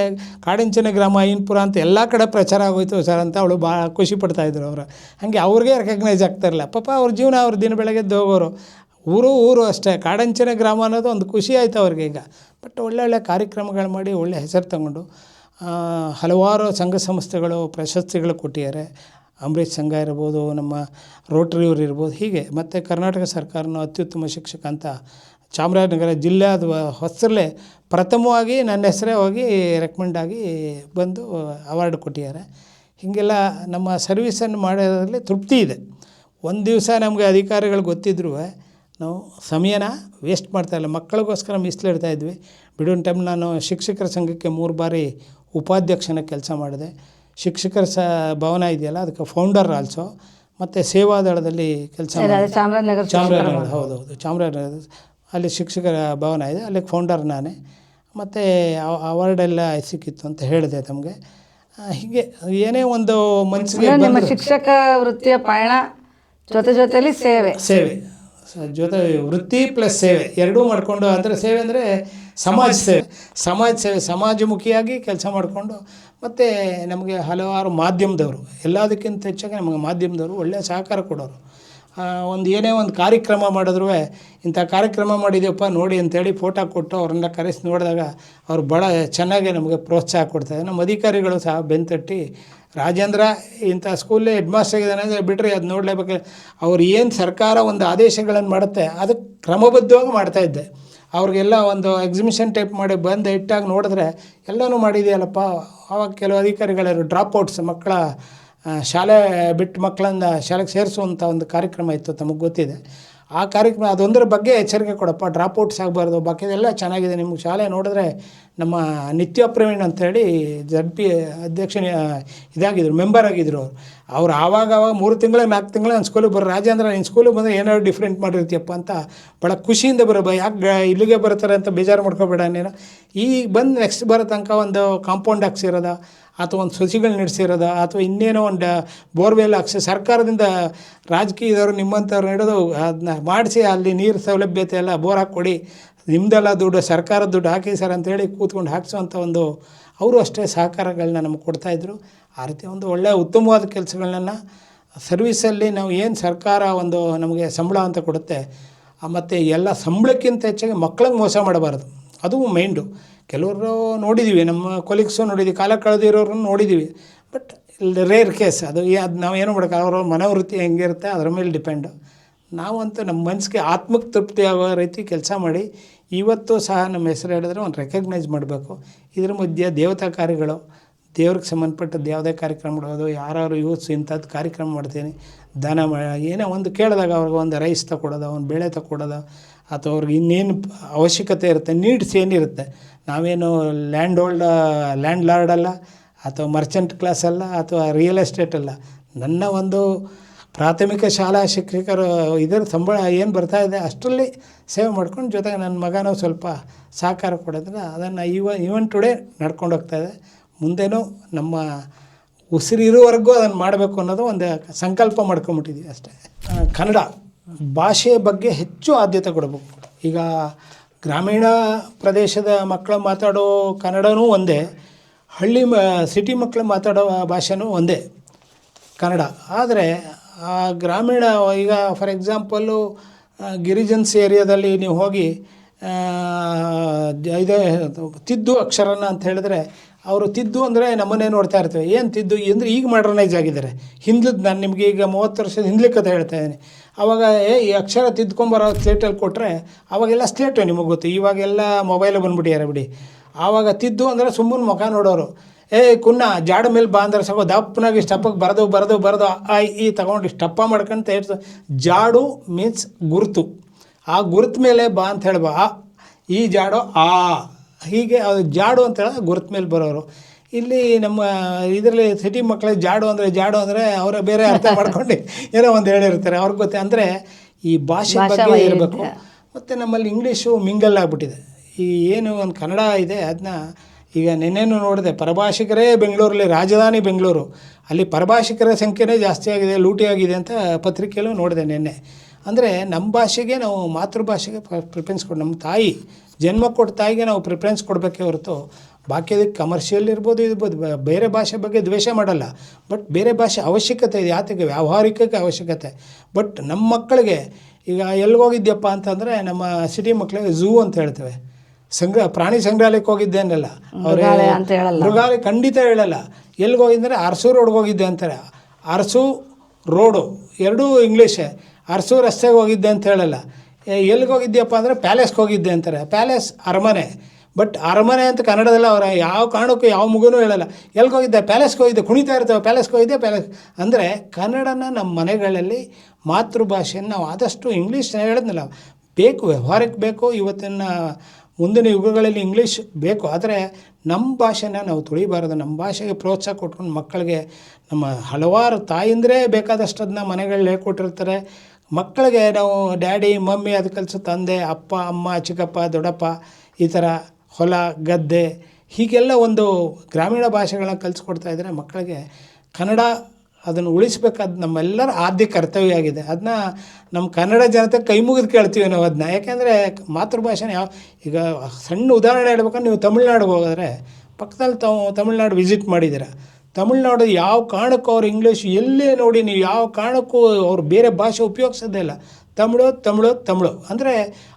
ಕಾಡಂಚನ ಗ್ರಾಮ ಅಯ್ಯನ್ಪುರ ಅಂತ ಎಲ್ಲ ಕಡೆ ಪ್ರಚಾರ ಆಗೋಯ್ತು ಸರ್ ಅಂತ ಅವಳು ಭಾಳ ಖುಷಿ ಪಡ್ತಾಯಿದ್ರು ಅವರು. ಹಾಗೆ ಅವ್ರಿಗೆ ರೆಕಗ್ನೈಸ್ ಆಗ್ತಾಯಿರಲಿಲ್ಲ ಪಾಪ ಅವ್ರ ಜೀವನ ಅವ್ರ ದಿನ ಬೆಳಗ್ಗೆದ್ದು ಹೋಗೋರು. ಊರು ಊರು ಅಷ್ಟೇ. ಕಾಡಂಚಿನ ಗ್ರಾಮ ಅನ್ನೋದು ಒಂದು ಖುಷಿ ಆಯ್ತು ಅವ್ರಿಗೆ ಈಗ. ಬಟ್ ಒಳ್ಳೊಳ್ಳೆ ಕಾರ್ಯಕ್ರಮಗಳು ಮಾಡಿ ಒಳ್ಳೆ ಹೆಸರು ತಗೊಂಡು ಹಲವಾರು ಸಂಘ ಸಂಸ್ಥೆಗಳು, ಪ್ರಶಸ್ತಿಗಳು ಕೊಟ್ಟಿದ್ದಾರೆ. ಅಂಬರೀಷ್ ಸಂಘ ಇರ್ಬೋದು, ನಮ್ಮ ರೋಟ್ರಿಯವ್ರು ಇರ್ಬೋದು, ಹೀಗೆ. ಮತ್ತು ಕರ್ನಾಟಕ ಸರ್ಕಾರನ ಅತ್ಯುತ್ತಮ ಶಿಕ್ಷಕ ಅಂತ ಚಾಮರಾಜನಗರ ಜಿಲ್ಲೆ ಅದು ಹೊಸರಲ್ಲೇ ಪ್ರಥಮವಾಗಿ ನನ್ನ ಹೆಸರೇ ಹೋಗಿ ರೆಕಮೆಂಡ್ ಆಗಿ ಬಂದು ಅವಾರ್ಡ್ ಕೊಟ್ಟಿದ್ದಾರೆ. ಹೀಗೆಲ್ಲ ನಮ್ಮ ಸರ್ವೀಸನ್ನು ಮಾಡೋದ್ರಲ್ಲಿ ತೃಪ್ತಿ ಇದೆ. ಒಂದು ದಿವಸ ನಮಗೆ ಅಧಿಕಾರಿಗಳು ಗೊತ್ತಿದ್ರೂ ನಾವು ಸಮಯನ ವೇಸ್ಟ್ ಮಾಡ್ತಾಯಿಲ್ಲ ಮಕ್ಕಳಿಗೋಸ್ಕರ ಮೀಸಲಿಡ್ತಾ ಇದ್ವಿ. ಬಿಡುವಿನ ಟೈಮ್ ನಾನು ಶಿಕ್ಷಕರ ಸಂಘಕ್ಕೆ ಮೂರು ಬಾರಿ ಉಪಾಧ್ಯಕ್ಷನ ಕೆಲಸ ಮಾಡಿದೆ. ಶಿಕ್ಷಕರ ಸ ಭವನ ಇದೆಯಲ್ಲ ಅದಕ್ಕೆ ಫೌಂಡರ್ ಆಲ್ಸೋ ಮತ್ತು ಸೇವಾದಳದಲ್ಲಿ ಕೆಲಸ ಚಾಮರಾಜನಗರ ಚಾಮರಾಜನಗರ ಹೌದು ಹೌದು ಚಾಮರಾಜನಗರ. ಅಲ್ಲಿ ಶಿಕ್ಷಕರ ಭವನ ಇದೆ. ಅಲ್ಲಿ ಫೌಂಡರ್ ನಾನೇ. ಮತ್ತು ಅವಾರ್ಡೆಲ್ಲ ಸಿಕ್ಕಿತ್ತು ಅಂತ ಹೇಳಿದೆ ತಮಗೆ. ಹೀಗೆ ಏನೇ ಒಂದು ಮನಸ್ಸಿಗೆ ನಿಮ್ಮ ಶಿಕ್ಷಕ ವೃತ್ತಿಯ ಪಯಣ ಜೊತೆ ಜೊತೆಯಲ್ಲಿ ಸೇವೆ. ಸೇವೆ. ಜೊತೆ ವೃತ್ತಿ ಪ್ಲಸ್ ಸೇವೆ ಎರಡೂ ಮಾಡಿಕೊಂಡು ಅಂದರೆ ಸೇವೆ ಅಂದರೆ ಸಮಾಜ ಸೇವೆ. ಸಮಾಜ ಸೇವೆ ಸಮಾಜಮುಖಿಯಾಗಿ ಕೆಲಸ ಮಾಡಿಕೊಂಡು ಮತ್ತು ನಮಗೆ ಹಲವಾರು ಮಾಧ್ಯಮದವರು ಎಲ್ಲದಕ್ಕಿಂತ ಹೆಚ್ಚಾಗಿ ನಮಗೆ ಮಾಧ್ಯಮದವರು ಒಳ್ಳೆಯ ಸಹಕಾರ ಕೊಡೋರು. ಒಂದು ಏನೇ ಒಂದು ಕಾರ್ಯಕ್ರಮ ಮಾಡಿದ್ರು ಇಂಥ ಕಾರ್ಯಕ್ರಮ ಮಾಡಿದ್ಯಪ್ಪ ನೋಡಿ ಅಂತೇಳಿ ಫೋಟೋ ಕೊಟ್ಟು ಅವ್ರನ್ನ ಕರೆಸಿ ನೋಡಿದಾಗ ಅವ್ರು ಭಾಳ ಚೆನ್ನಾಗಿ ನಮಗೆ ಪ್ರೋತ್ಸಾಹ ಕೊಡ್ತಾರೆ. ನಮ್ಮ ಅಧಿಕಾರಿಗಳು ಸಹ ಬೆಂತಟ್ಟಿ ರಾಜೇಂದ್ರ ಇಂಥ ಸ್ಕೂಲೇ ಹೆಡ್ ಮಾಸ್ಟರ್ ಆಗಿದ್ದಾನೆ ಅಂದರೆ ಬಿಟ್ಟರೆ ಅದು ನೋಡಲೇಬೇಕು. ಅವ್ರು ಏನು ಸರ್ಕಾರ ಒಂದು ಆದೇಶಗಳನ್ನು ಮಾಡುತ್ತೆ ಅದಕ್ಕೆ ಕ್ರಮಬದ್ಧವಾಗಿ ಮಾಡ್ತಾ ಇದ್ದೆ. ಅವ್ರಿಗೆಲ್ಲ ಒಂದು ಎಕ್ಸಿಬಿಷನ್ ಟೈಪ್ ಮಾಡಿ ಬಂದು ಇಟ್ಟಾಗ ನೋಡಿದ್ರೆ ಎಲ್ಲನೂ ಮಾಡಿದೆಯಲ್ಲಪ್ಪ. ಆವಾಗ ಕೆಲವು ಅಧಿಕಾರಿಗಳು ಡ್ರಾಪ್ ಔಟ್ಸ್ ಮಕ್ಕಳ ಶಾಲೆ ಬಿಟ್ಟು ಮಕ್ಕಳನ್ನ ಶಾಲೆಗೆ ಸೇರಿಸುವಂಥ ಒಂದು ಕಾರ್ಯಕ್ರಮ ಇತ್ತು ತಮಗೆ ಗೊತ್ತಿದೆ. ಆ ಕಾರ್ಯಕ್ರಮ, ಅದೊಂದರ ಬಗ್ಗೆ ಎಚ್ಚರಿಕೆ ಕೊಡಪ್ಪ. ಡ್ರಾಪ್ ಔಟ್ಸ್ ಆಗಬಾರ್ದು. ಬಾಕಿದೆಲ್ಲ ಚೆನ್ನಾಗಿದೆ. ನಿಮ್ಗೆ ಶಾಲೆ ನೋಡಿದ್ರೆ ನಮ್ಮ ನಿತ್ಯ ಪ್ರವೀಣ್ ಅಂಥೇಳಿ ಜಡ್ ಪಿ ಅಧ್ಯಕ್ಷ ಇದಾಗಿದ್ರು ಮೆಂಬರ್ ಆಗಿದ್ರು ಅವರು. ಆವಾಗ ಆವಾಗ ಮೂರು ತಿಂಗಳ, ನಾಲ್ಕು ತಿಂಗಳ ನನ್ನ ಸ್ಕೂಲಿಗೆ ಬರೋ ರಾಜೇಂದ್ರ ನಿನ್ನ ಸ್ಕೂಲಿಗೆ ಬಂದರೆ ಏನಾದ್ರು ಡಿಫ್ರೆಂಟ್ ಮಾಡಿರ್ತೀಯಪ್ಪ ಅಂತ ಭಾಳ ಖುಷಿಯಿಂದ ಬರೋ ಯಾಕೆ ಇಲ್ಲಿಗೆ ಬರ್ತಾರೆ ಅಂತ ಬೇಜಾರು ಮಾಡ್ಕೋಬೇಡ ನೀನು ಈಗ ಬಂದು ನೆಕ್ಸ್ಟ್ ಬರೋ ತನಕ ಒಂದು ಕಾಂಪೌಂಡ್ ಹಾಕ್ಸಿರೋದ. ಅಥವಾ ಒಂದು ಸಸಿಗಳು ನಡೆಸಿರೋದ ಅಥವಾ ಇನ್ನೇನೋ ಒಂದು ಬೋರ್ವೆಲ್ ಹಾಕ್ಸಿ ಸರ್ಕಾರದಿಂದ ರಾಜಕೀಯದವರು ನಿಮ್ಮಂಥವ್ರು ನಡೆದು ಅದನ್ನ ಮಾಡಿಸಿ ಅಲ್ಲಿ ನೀರು ಸೌಲಭ್ಯತೆ ಎಲ್ಲ ಬೋರ್ ಹಾಕ್ಕೊಡಿ ನಿಮ್ಮದೆಲ್ಲ ದುಡ್ಡು ಸರ್ಕಾರದ ದುಡ್ಡು ಹಾಕಿ ಸರ್ ಅಂತೇಳಿ ಕೂತ್ಕೊಂಡು ಹಾಕ್ಸೋವಂಥ ಒಂದು ಅವರು ಅಷ್ಟೇ ಸಹಕಾರಗಳನ್ನ ನಮಗೆ ಕೊಡ್ತಾಯಿದ್ರು ಆ ರೀತಿ ಒಂದು ಒಳ್ಳೆಯ ಉತ್ತಮವಾದ ಕೆಲಸಗಳನ್ನ ಸರ್ವಿಸಲ್ಲಿ ನಾವು ಏನು ಸರ್ಕಾರ ಒಂದು ನಮಗೆ ಸಂಬಳ ಅಂತ ಕೊಡುತ್ತೆ ಮತ್ತು ಎಲ್ಲ ಸಂಬಳಕ್ಕಿಂತ ಹೆಚ್ಚಾಗಿ ಮಕ್ಕಳಿಗೆ ಮೋಸ ಮಾಡಬಾರ್ದು. ಅದು ಮೈಂಡು ಕೆಲವರು ನೋಡಿದ್ದೀವಿ ನಮ್ಮ ಕೊಲೀಗ್ಸು ನೋಡಿದ್ದೀವಿ ಕಾಲ ಕಳೆದಿರೋರನ್ನು ನೋಡಿದ್ದೀವಿ ಬಟ್ ರೇರ್ ಕೇಸ್ ಅದು ಅದು ನಾವು ಏನು ಮಾಡೋಕ್ಕೆ ಅವರ ಮನೋವೃತ್ತಿ ಹೆಂಗಿರುತ್ತೆ, ಅದರ ಮೇಲೆ ಡಿಪೆಂಡು ನಾವಂತೂ ನಮ್ಮ ಮನಸ್ಸಿಗೆ ಆತ್ಮಕ್ಕೆ ತೃಪ್ತಿ ಆಗೋ ರೀತಿ ಕೆಲಸ ಮಾಡಿ, ಇವತ್ತು ಸಹ ನಮ್ಮ ಹೆಸರು ಹೇಳಿದ್ರೆ ಒಂದು ರೆಕಗ್ನೈಸ್ ಮಾಡಬೇಕು. ಇದ್ರ ಮಧ್ಯೆ ದೇವತಾ ಕಾರ್ಯಗಳು, ದೇವ್ರಿಗೆ ಸಂಬಂಧಪಟ್ಟದ್ದು ಯಾವುದೇ ಕಾರ್ಯಕ್ರಮ ಮಾಡೋದು ಯಾರು ಯೂತ್ಸ್ ಇಂಥದ್ದು ಕಾರ್ಯಕ್ರಮ ಮಾಡ್ತೀನಿ, ದಾನ ಏನೋ ಒಂದು ಕೇಳಿದಾಗ ಅವ್ರಿಗೆ ಒಂದು ರೈಸ್ ತಗೊಡೋದು ಒಂದು ಬೇಳೆ ತಗೊಡೋದು ಅಥವಾ ಅವ್ರಿಗೆ ಇನ್ನೇನು ಅವಶ್ಯಕತೆ ಇರುತ್ತೆ ನೀಡ್ಸ್ ಏನಿರುತ್ತೆ ನಾವೇನು ಲ್ಯಾಂಡ್ ಹೋಲ್ಡ್ ಲ್ಯಾಂಡ್ ಲಾರ್ಡ್ ಅಲ್ಲ, ಅಥವಾ ಮರ್ಚೆಂಟ್ ಕ್ಲಾಸ್ ಅಲ್ಲ, ಅಥವಾ ರಿಯಲ್ ಎಸ್ಟೇಟ್ ಅಲ್ಲ. ನನ್ನ ಒಂದು ಪ್ರಾಥಮಿಕ ಶಾಲಾ ಶಿಕ್ಷಕರು ಇದರ ಸಂಬಳ ಏನು ಬರ್ತಾ ಇದೆ ಅಷ್ಟರಲ್ಲಿ ಸೇವೆ ಮಾಡ್ಕೊಂಡು ಜೊತೆಗೆ ನನ್ನ ಮಗನೂ ಸ್ವಲ್ಪ ಸಹಕಾರ ಕೊಡೋದ್ರೆ ಅದನ್ನು ಇವ ಈವನ್ ಟುಡೇ ನಡ್ಕೊಂಡು ಹೋಗ್ತಾ ಇದೆ. ಮುಂದೇನೂ ನಮ್ಮ ಉಸಿರಿರುವವರೆಗೂ ಅದನ್ನು ಮಾಡಬೇಕು ಅನ್ನೋದು ಒಂದು ಸಂಕಲ್ಪ ಮಾಡ್ಕೊಂಬಿಟ್ಟಿದ್ವಿ ಅಷ್ಟೇ. ಕನ್ನಡ ಭಾಷೆಯ ಬಗ್ಗೆ ಹೆಚ್ಚು ಆದ್ಯತೆ ಕೊಡಬೇಕು. ಈಗ ಗ್ರಾಮೀಣ ಪ್ರದೇಶದ ಮಕ್ಕಳು ಮಾತಾಡೋ ಕನ್ನಡವೂ ಒಂದೇ, ಹಳ್ಳಿ ಮ, ಸಿಟಿ ಮಕ್ಕಳು ಮಾತಾಡೋ ಭಾಷೆನೂ ಒಂದೇ ಕನ್ನಡ. ಆದರೆ ಆ ಗ್ರಾಮೀಣ, ಈಗ ಫಾರ್ ಎಕ್ಸಾಂಪಲ್ಲು ಗಿರಿಜನ್ಸ್ ಏರಿಯಾದಲ್ಲಿ ನೀವು ಹೋಗಿ ಇದೇ ತಿದ್ದು ಅಕ್ಷರನ ಅಂತ ಹೇಳಿದ್ರೆ ಅವರು ತಿದ್ದು ಅಂದರೆ ನಮ್ಮನ್ನೇ ನೋಡ್ತಾ ಇರ್ತೇವೆ ಏನು ತಿದ್ದು? ಅಂದರೆ ಈಗ ಮಾಡ್ರನೈಸ್ ಆಗಿದ್ದಾರೆ. ಹಿಂದ್ಲದ್ದು ನಾನು ನಿಮಗೆ ಈಗ ಮೂವತ್ತು ವರ್ಷದ ಹಿಂದ್ಲಿಕ್ಕೆ ಕಥೆ ಹೇಳ್ತಾ ಇದ್ದೀನಿ. ಆವಾಗ ಏ, ಈ ಅಕ್ಷರ ತಿದ್ಕೊಂಬರೋ ಸ್ಲೇಟಲ್ಲಿ ಕೊಟ್ಟರೆ ಅವಾಗೆಲ್ಲ ಸ್ಲೇಟು ನಿಮಗೆ ಗೊತ್ತು. ಇವಾಗೆಲ್ಲ ಮೊಬೈಲ್ ಬಂದ್ಬಿಟ್ಟಿದ್ದಾರೆ ಬಿಡಿ. ಆವಾಗ ತಿದ್ದು ಅಂದರೆ ಸುಮ್ಮನೆ ಮುಖ ನೋಡೋರು. ಏ, ಕುನ್ನ, ಜಾಡ ಮೇಲೆ ಬಾ ಅಂದ್ರೆ ಸಾಕು. ದಪ್ಪನಾಗಿ ಸ್ಟಪ್ಪಗೆ ಬರೆದು ಬರೆದು ಬರೆದು, ಆ, ಈ ತಗೊಂಡು ಸ್ಟಪ್ಪ ಮಾಡ್ಕೊಂತ ಹೇಳ್ತು ಜಾಡು ಮೀನ್ಸ್ ಗುರುತು. ಆ ಗುರುತು ಮೇಲೆ ಬಾ ಅಂತ ಹೇಳ್ಬಾ ಈ ಜಾಡು ಆ. ಹೀಗೆ ಅದು ಜಾಡು ಅಂತ ಹೇಳಿದ್ರೆ ಗುರುತು ಮೇಲೆ ಬರೋರು. ಇಲ್ಲಿ ನಮ್ಮ ಇದರಲ್ಲಿ ಸಿಟಿ ಮಕ್ಕಳಿಗೆ ಜಾಡು ಅಂದರೆ ಜಾಡು ಅಂದರೆ ಅವರ ಬೇರೆ ಅರ್ಥ ಮಾಡ್ಕೊಂಡು ಏನೋ ಒಂದು ಹೇಳಿರ್ತಾರೆ. ಅವ್ರಿಗೆ ಗೊತ್ತೆ. ಅಂದರೆ ಈ ಭಾಷೆ ಬಗ್ಗೆ ಇರಬೇಕು. ಮತ್ತು ನಮ್ಮಲ್ಲಿ ಇಂಗ್ಲೀಷು ಮಿಂಗಲ್ ಆಗಿಬಿಟ್ಟಿದೆ. ಈ ಏನು ಒಂದು ಕನ್ನಡ ಇದೆ ಅದನ್ನ ಈಗ ನಿನ್ನೆನೂ ನೋಡಿದೆ. ಪರಭಾಷಿಕರೇ ಬೆಂಗಳೂರಲ್ಲಿ ರಾಜಧಾನಿ ಬೆಂಗಳೂರು. ಅಲ್ಲಿ ಪರಭಾಷಿಕರ ಸಂಖ್ಯೆನೇ ಜಾಸ್ತಿ ಆಗಿದೆ ಲೂಟಿ ಆಗಿದೆ ಅಂತ ಪತ್ರಿಕೆಯಲ್ಲೂ ನೋಡಿದೆ ನಿನ್ನೆ. ಅಂದರೆ ನಮ್ಮ ಭಾಷೆಗೆ ನಾವು ಮಾತೃಭಾಷೆಗೆ ಪ್ರಿಫರೆನ್ಸ್ ಕೊಡು ನಮ್ಮ ತಾಯಿ ಜನ್ಮ ಕೊಟ್ಟ ತಾಯಿಗೆ ನಾವು ಪ್ರಿಫರೆನ್ಸ್ ಕೊಡಬೇಕೇ ಹೊರತು ಬಾಕಿದಕ್ಕೆ ಕಮರ್ಷಿಯಲ್ ಇರ್ಬೋದು ಇರ್ಬೋದು ಬೇರೆ ಭಾಷೆ ಬಗ್ಗೆ ದ್ವೇಷ ಮಾಡಲ್ಲ. ಬಟ್ ಬೇರೆ ಭಾಷೆ ಅವಶ್ಯಕತೆ ಇದೆ ಯಾತಕ್ಕೆ? ವ್ಯಾವಹಾರಿಕಕ್ಕೆ ಅವಶ್ಯಕತೆ. ಬಟ್ ನಮ್ಮ ಮಕ್ಕಳಿಗೆ ಈಗ ಎಲ್ಲಿಗೆ ಹೋಗಿದ್ಯಪ್ಪ ಅಂತಂದರೆ ನಮ್ಮ ಸಿಟಿ ಮಕ್ಕಳಿಗೆ ಝೂ ಅಂತ ಹೇಳ್ತೇವೆ. ಸಂಗ್ರಹ ಪ್ರಾಣಿ ಸಂಗ್ರಹಾಲಯಕ್ಕೆ ಹೋಗಿದ್ದೆ ಅನ್ನಲ್ಲ. ಅವ್ರು ಮೃಗಾಲಯ ಖಂಡಿತ ಹೇಳಲ್ಲ. ಎಲ್ಲಿಗೆ ಹೋಗಿದ್ದರೆ ಅರಸು ರೋಡ್ಗೆ ಹೋಗಿದ್ದೆ ಅಂತಾರೆ. ಅರಸು ರೋಡು ಎರಡೂ ಇಂಗ್ಲೀಷೇ. ಅರಸು ರಸ್ತೆಗೆ ಹೋಗಿದ್ದೆ ಅಂತ ಹೇಳಲ್ಲ. ಎಲ್ಲಿಗೆ ಹೋಗಿದ್ಯಪ್ಪ ಅಂದರೆ ಪ್ಯಾಲೇಸ್ಗೆ ಹೋಗಿದ್ದೆ ಅಂತಾರೆ. ಪ್ಯಾಲೇಸ್ ಅರಮನೆ. ಬಟ್ ಅರಮನೆ ಅಂತ ಕನ್ನಡದಲ್ಲಿ ಅವರ ಯಾವ ಕಾರಣಕ್ಕೂ ಯಾವ ಮಗುನೂ ಹೇಳಲ್ಲ. ಎಲ್ಲಿಗೆ ಹೋಗಿದ್ದೆ? ಪ್ಯಾಲೇಸ್ಗೆ ಹೋಗಿದ್ದೆ. ಕುಣಿತಾ ಇರ್ತೇವೆ. ಪ್ಯಾಲೇಸ್ಗೆ ಹೋಗಿದ್ದೆ. ಪ್ಯಾಲೇಸ್ ಅಂದರೆ ಕನ್ನಡನ ನಮ್ಮ ಮನೆಗಳಲ್ಲಿ ಮಾತೃಭಾಷೆಯನ್ನು ನಾವು ಆದಷ್ಟು ಇಂಗ್ಲೀಷ್ ಹೇಳಿದ್ನಲ್ಲ. ಬೇಕು, ವ್ಯವಹಾರಕ್ಕೆ ಬೇಕು, ಇವತ್ತಿನ ಮುಂದಿನ ಯುಗಗಳಲ್ಲಿ ಇಂಗ್ಲೀಷ್ ಬೇಕು. ಆದರೆ ನಮ್ಮ ಭಾಷೆನ ನಾವು ತುಳಿಬಾರದು. ನಮ್ಮ ಭಾಷೆಗೆ ಪ್ರೋತ್ಸಾಹ ಕೊಟ್ಕೊಂಡು ಮಕ್ಕಳಿಗೆ ನಮ್ಮ ಹಲವಾರು ತಾಯಿಂದರೇ ಬೇಕಾದಷ್ಟು ಅದನ್ನ ಮನೆಗಳಲ್ಲಿ ಹೇಳ್ಕೊಟ್ಟಿರ್ತಾರೆ. ಮಕ್ಕಳಿಗೆ ನಾವು ಡ್ಯಾಡಿ, ಮಮ್ಮಿ, ಅದು ಕಲಿಸೋ, ತಂದೆ, ಅಪ್ಪ, ಅಮ್ಮ, ಚಿಕ್ಕಪ್ಪ, ದೊಡ್ಡಪ್ಪ ಈ ಥರ ಹೊಲ, ಗದ್ದೆ, ಹೀಗೆಲ್ಲ ಒಂದು ಗ್ರಾಮೀಣ ಭಾಷೆಗಳನ್ನ ಕಲಿಸ್ಕೊಡ್ತಾ ಇದ್ದರೆ ಮಕ್ಕಳಿಗೆ ಕನ್ನಡ ಅದನ್ನು ಉಳಿಸ್ಬೇಕಾದ ನಮ್ಮೆಲ್ಲರ ಆದ್ಯ ಕರ್ತವ್ಯ ಆಗಿದೆ. ಅದನ್ನ ನಮ್ಮ ಕನ್ನಡ ಜನತೆ ಕೈ ಮುಗಿದು ಕೇಳ್ತೀವಿ ನಾವು ಅದನ್ನ ಯಾಕೆಂದರೆ ಮಾತೃಭಾಷೆನ ಯಾವ ಈಗ ಸಣ್ಣ ಉದಾಹರಣೆ ಹೇಳ್ಬೇಕಂದ್ರೆ ನೀವು ತಮಿಳ್ನಾಡಿಗೆ ಹೋಗಿದ್ರೆ ಪಕ್ಕದಲ್ಲಿ ತಾವು ತಮಿಳ್ನಾಡು ವಿಸಿಟ್ ಮಾಡಿದ್ದೀರ ತಮಿಳ್ನಾಡು ಯಾವ ಕಾರಣಕ್ಕೂ ಅವ್ರು ಇಂಗ್ಲೀಷ್ ಎಲ್ಲೇ ನೋಡಿ ನೀವು ಯಾವ ಕಾರಣಕ್ಕೂ ಅವ್ರು ಬೇರೆ ಭಾಷೆ ಉಪಯೋಗಿಸೋದೇ ಇಲ್ಲ. ತಮಿಳು ತಮಿಳು ತಮಿಳು. ಅಂದರೆ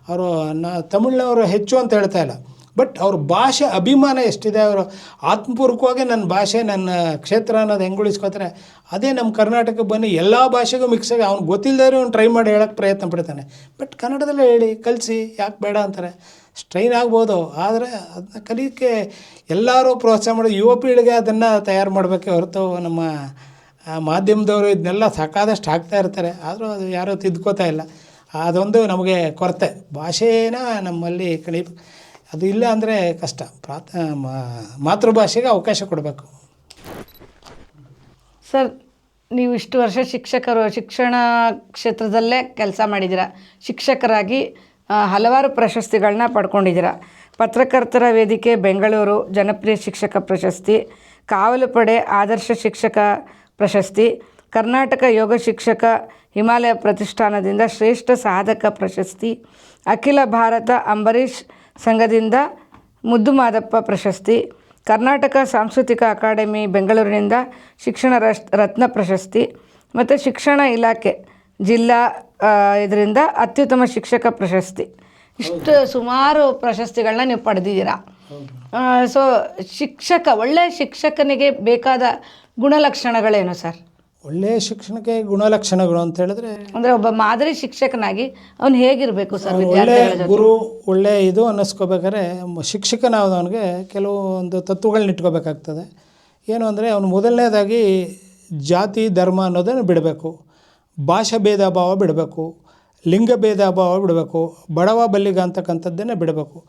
ಅವರು ನಾ ತಮಿಳ್ನವರು ಹೆಚ್ಚು ಅಂತ ಹೇಳ್ತಾ ಇಲ್ಲ. ಬಟ್ ಅವ್ರ ಭಾಷೆ ಅಭಿಮಾನ ಎಷ್ಟಿದೆ ಅವರು? ಆತ್ಮಪೂರ್ವಕವಾಗಿ ನನ್ನ ಭಾಷೆ, ನನ್ನ ಕ್ಷೇತ್ರ ಅನ್ನೋದು ಹೆಂಗೆ ಉಳಿಸ್ಕೋತಾರೆ? ಅದೇ ನಮ್ಮ ಕರ್ನಾಟಕಕ್ಕೆ ಬನ್ನಿ, ಎಲ್ಲ ಭಾಷೆಗೂ ಮಿಕ್ಸ್ ಆಗಿ ಅವ್ನು ಗೊತ್ತಿಲ್ಲದೇ ಅವ್ನು ಟ್ರೈ ಮಾಡಿ ಹೇಳೋಕ್ಕೆ ಪ್ರಯತ್ನ ಪಡ್ತಾನೆ. ಬಟ್ ಕನ್ನಡದಲ್ಲೇ ಹೇಳಿ, ಕಲಿಸಿ, ಯಾಕೆ ಬೇಡ ಅಂತಾರೆ? ಸ್ಟ್ರೈನ್ ಆಗ್ಬೋದು, ಆದರೆ ಅದನ್ನ ಕಲಿಯೋಕ್ಕೆ ಎಲ್ಲರೂ ಪ್ರೋತ್ಸಾಹ ಮಾಡಿ, ಯುವ ಪೀಳಿಗೆ ಅದನ್ನು ತಯಾರು ಮಾಡಬೇಕೆ ಹೊರತು ನಮ್ಮ ಮಾಧ್ಯಮದವರು ಇದನ್ನೆಲ್ಲ ಸಾಕಾದಷ್ಟು ಹಾಕ್ತಾ ಇರ್ತಾರೆ. ಆದರೂ ಅದು ಯಾರೂ ತಿದ್ಕೋತಾ ಇಲ್ಲ. ಅದೊಂದು ನಮಗೆ ಕೊರತೆ. ಭಾಷೆನ ನಮ್ಮಲ್ಲಿ ಕಲಿ ಅದು ಇಲ್ಲ ಅಂದರೆ ಕಷ್ಟ. ಪ್ರಾತ್ ಮಾತೃಭಾಷೆಗೆ ಅವಕಾಶ ಕೊಡಬೇಕು. ಸರ್, ನೀವು ಇಷ್ಟು ವರ್ಷ ಶಿಕ್ಷಕರು, ಶಿಕ್ಷಣ ಕ್ಷೇತ್ರದಲ್ಲೇ ಕೆಲಸ ಮಾಡಿದ್ದೀರಾ? ಶಿಕ್ಷಕರಾಗಿ ಹಲವಾರು ಪ್ರಶಸ್ತಿಗಳನ್ನ ಪಡ್ಕೊಂಡಿದ್ದೀರಾ? ಪತ್ರಕರ್ತರ ವೇದಿಕೆ, ಬೆಂಗಳೂರು, ಜನಪ್ರಿಯ ಶಿಕ್ಷಕ ಪ್ರಶಸ್ತಿ ಕಾವಲು ಪಡೆ ಆದರ್ಶ ಶಿಕ್ಷಕ ಪ್ರಶಸ್ತಿ, ಕರ್ನಾಟಕ ಯೋಗ ಶಿಕ್ಷಕ, ಹಿಮಾಲಯ ಪ್ರತಿಷ್ಠಾನದಿಂದ ಶ್ರೇಷ್ಠ ಸಾಧಕ ಪ್ರಶಸ್ತಿ, ಅಖಿಲ ಭಾರತ ಅಂಬರೀಷ್ ಸಂಘದಿಂದ ಮುದ್ದು ಮಾದಪ್ಪ ಪ್ರಶಸ್ತಿ, ಕರ್ನಾಟಕ ಸಾಂಸ್ಕೃತಿಕ ಅಕಾಡೆಮಿ ಬೆಂಗಳೂರಿನಿಂದ ಶಿಕ್ಷಣ ರಶ್ ರತ್ನ ಪ್ರಶಸ್ತಿ ಮತ್ತು ಶಿಕ್ಷಣ ಇಲಾಖೆ ಜಿಲ್ಲಾ ಇದರಿಂದ ಅತ್ಯುತ್ತಮ ಶಿಕ್ಷಕ ಪ್ರಶಸ್ತಿ. ಇಷ್ಟು ಸುಮಾರು ಪ್ರಶಸ್ತಿಗಳನ್ನ ನೀವು ಪಡೆದಿದ್ದೀರಾ? ಸೊ ಶಿಕ್ಷಕ ಒಳ್ಳೆಯ ಶಿಕ್ಷಕನಿಗೆ ಬೇಕಾದ ಗುಣಲಕ್ಷಣಗಳೇನು ಸರ್? ಒಳ್ಳೆಯ ಶಿಕ್ಷಣಕ್ಕೆ ಗುಣಲಕ್ಷಣಗಳು ಅಂತ ಹೇಳಿದ್ರೆ ಅಂದರೆ ಒಬ್ಬ ಮಾದರಿ ಶಿಕ್ಷಕನಾಗಿ ಅವನು ಹೇಗಿರಬೇಕು ಸರ್ ಒಳ್ಳೆ ಗುರು ಒಳ್ಳೆ ಇದು ಅನ್ನಿಸ್ಕೋಬೇಕಾದ್ರೆ ಮ- ಕೆಲವು ಕೆಲವೊಂದು ತತ್ವಗಳನ್ನ ಇಟ್ಕೋಬೇಕಾಗ್ತದೆ. ಏನು ಅಂದರೆ ಅವನು ಮೊದಲನೇದಾಗಿ ಜಾತಿ ಧರ್ಮ ಅನ್ನೋದನ್ನು ಬಿಡಬೇಕು. ಭಾಷಾ ಭೇದ ಭಾವ ಬಿಡಬೇಕು. ಲಿಂಗ ಭೇದ ಭಾವ ಬಿಡಬೇಕು. ಬಡವ ಬಲ್ಲಿಗ ಅಂತಕ್ಕಂಥದ್ದನ್ನೇ ಬಿಡಬೇಕು.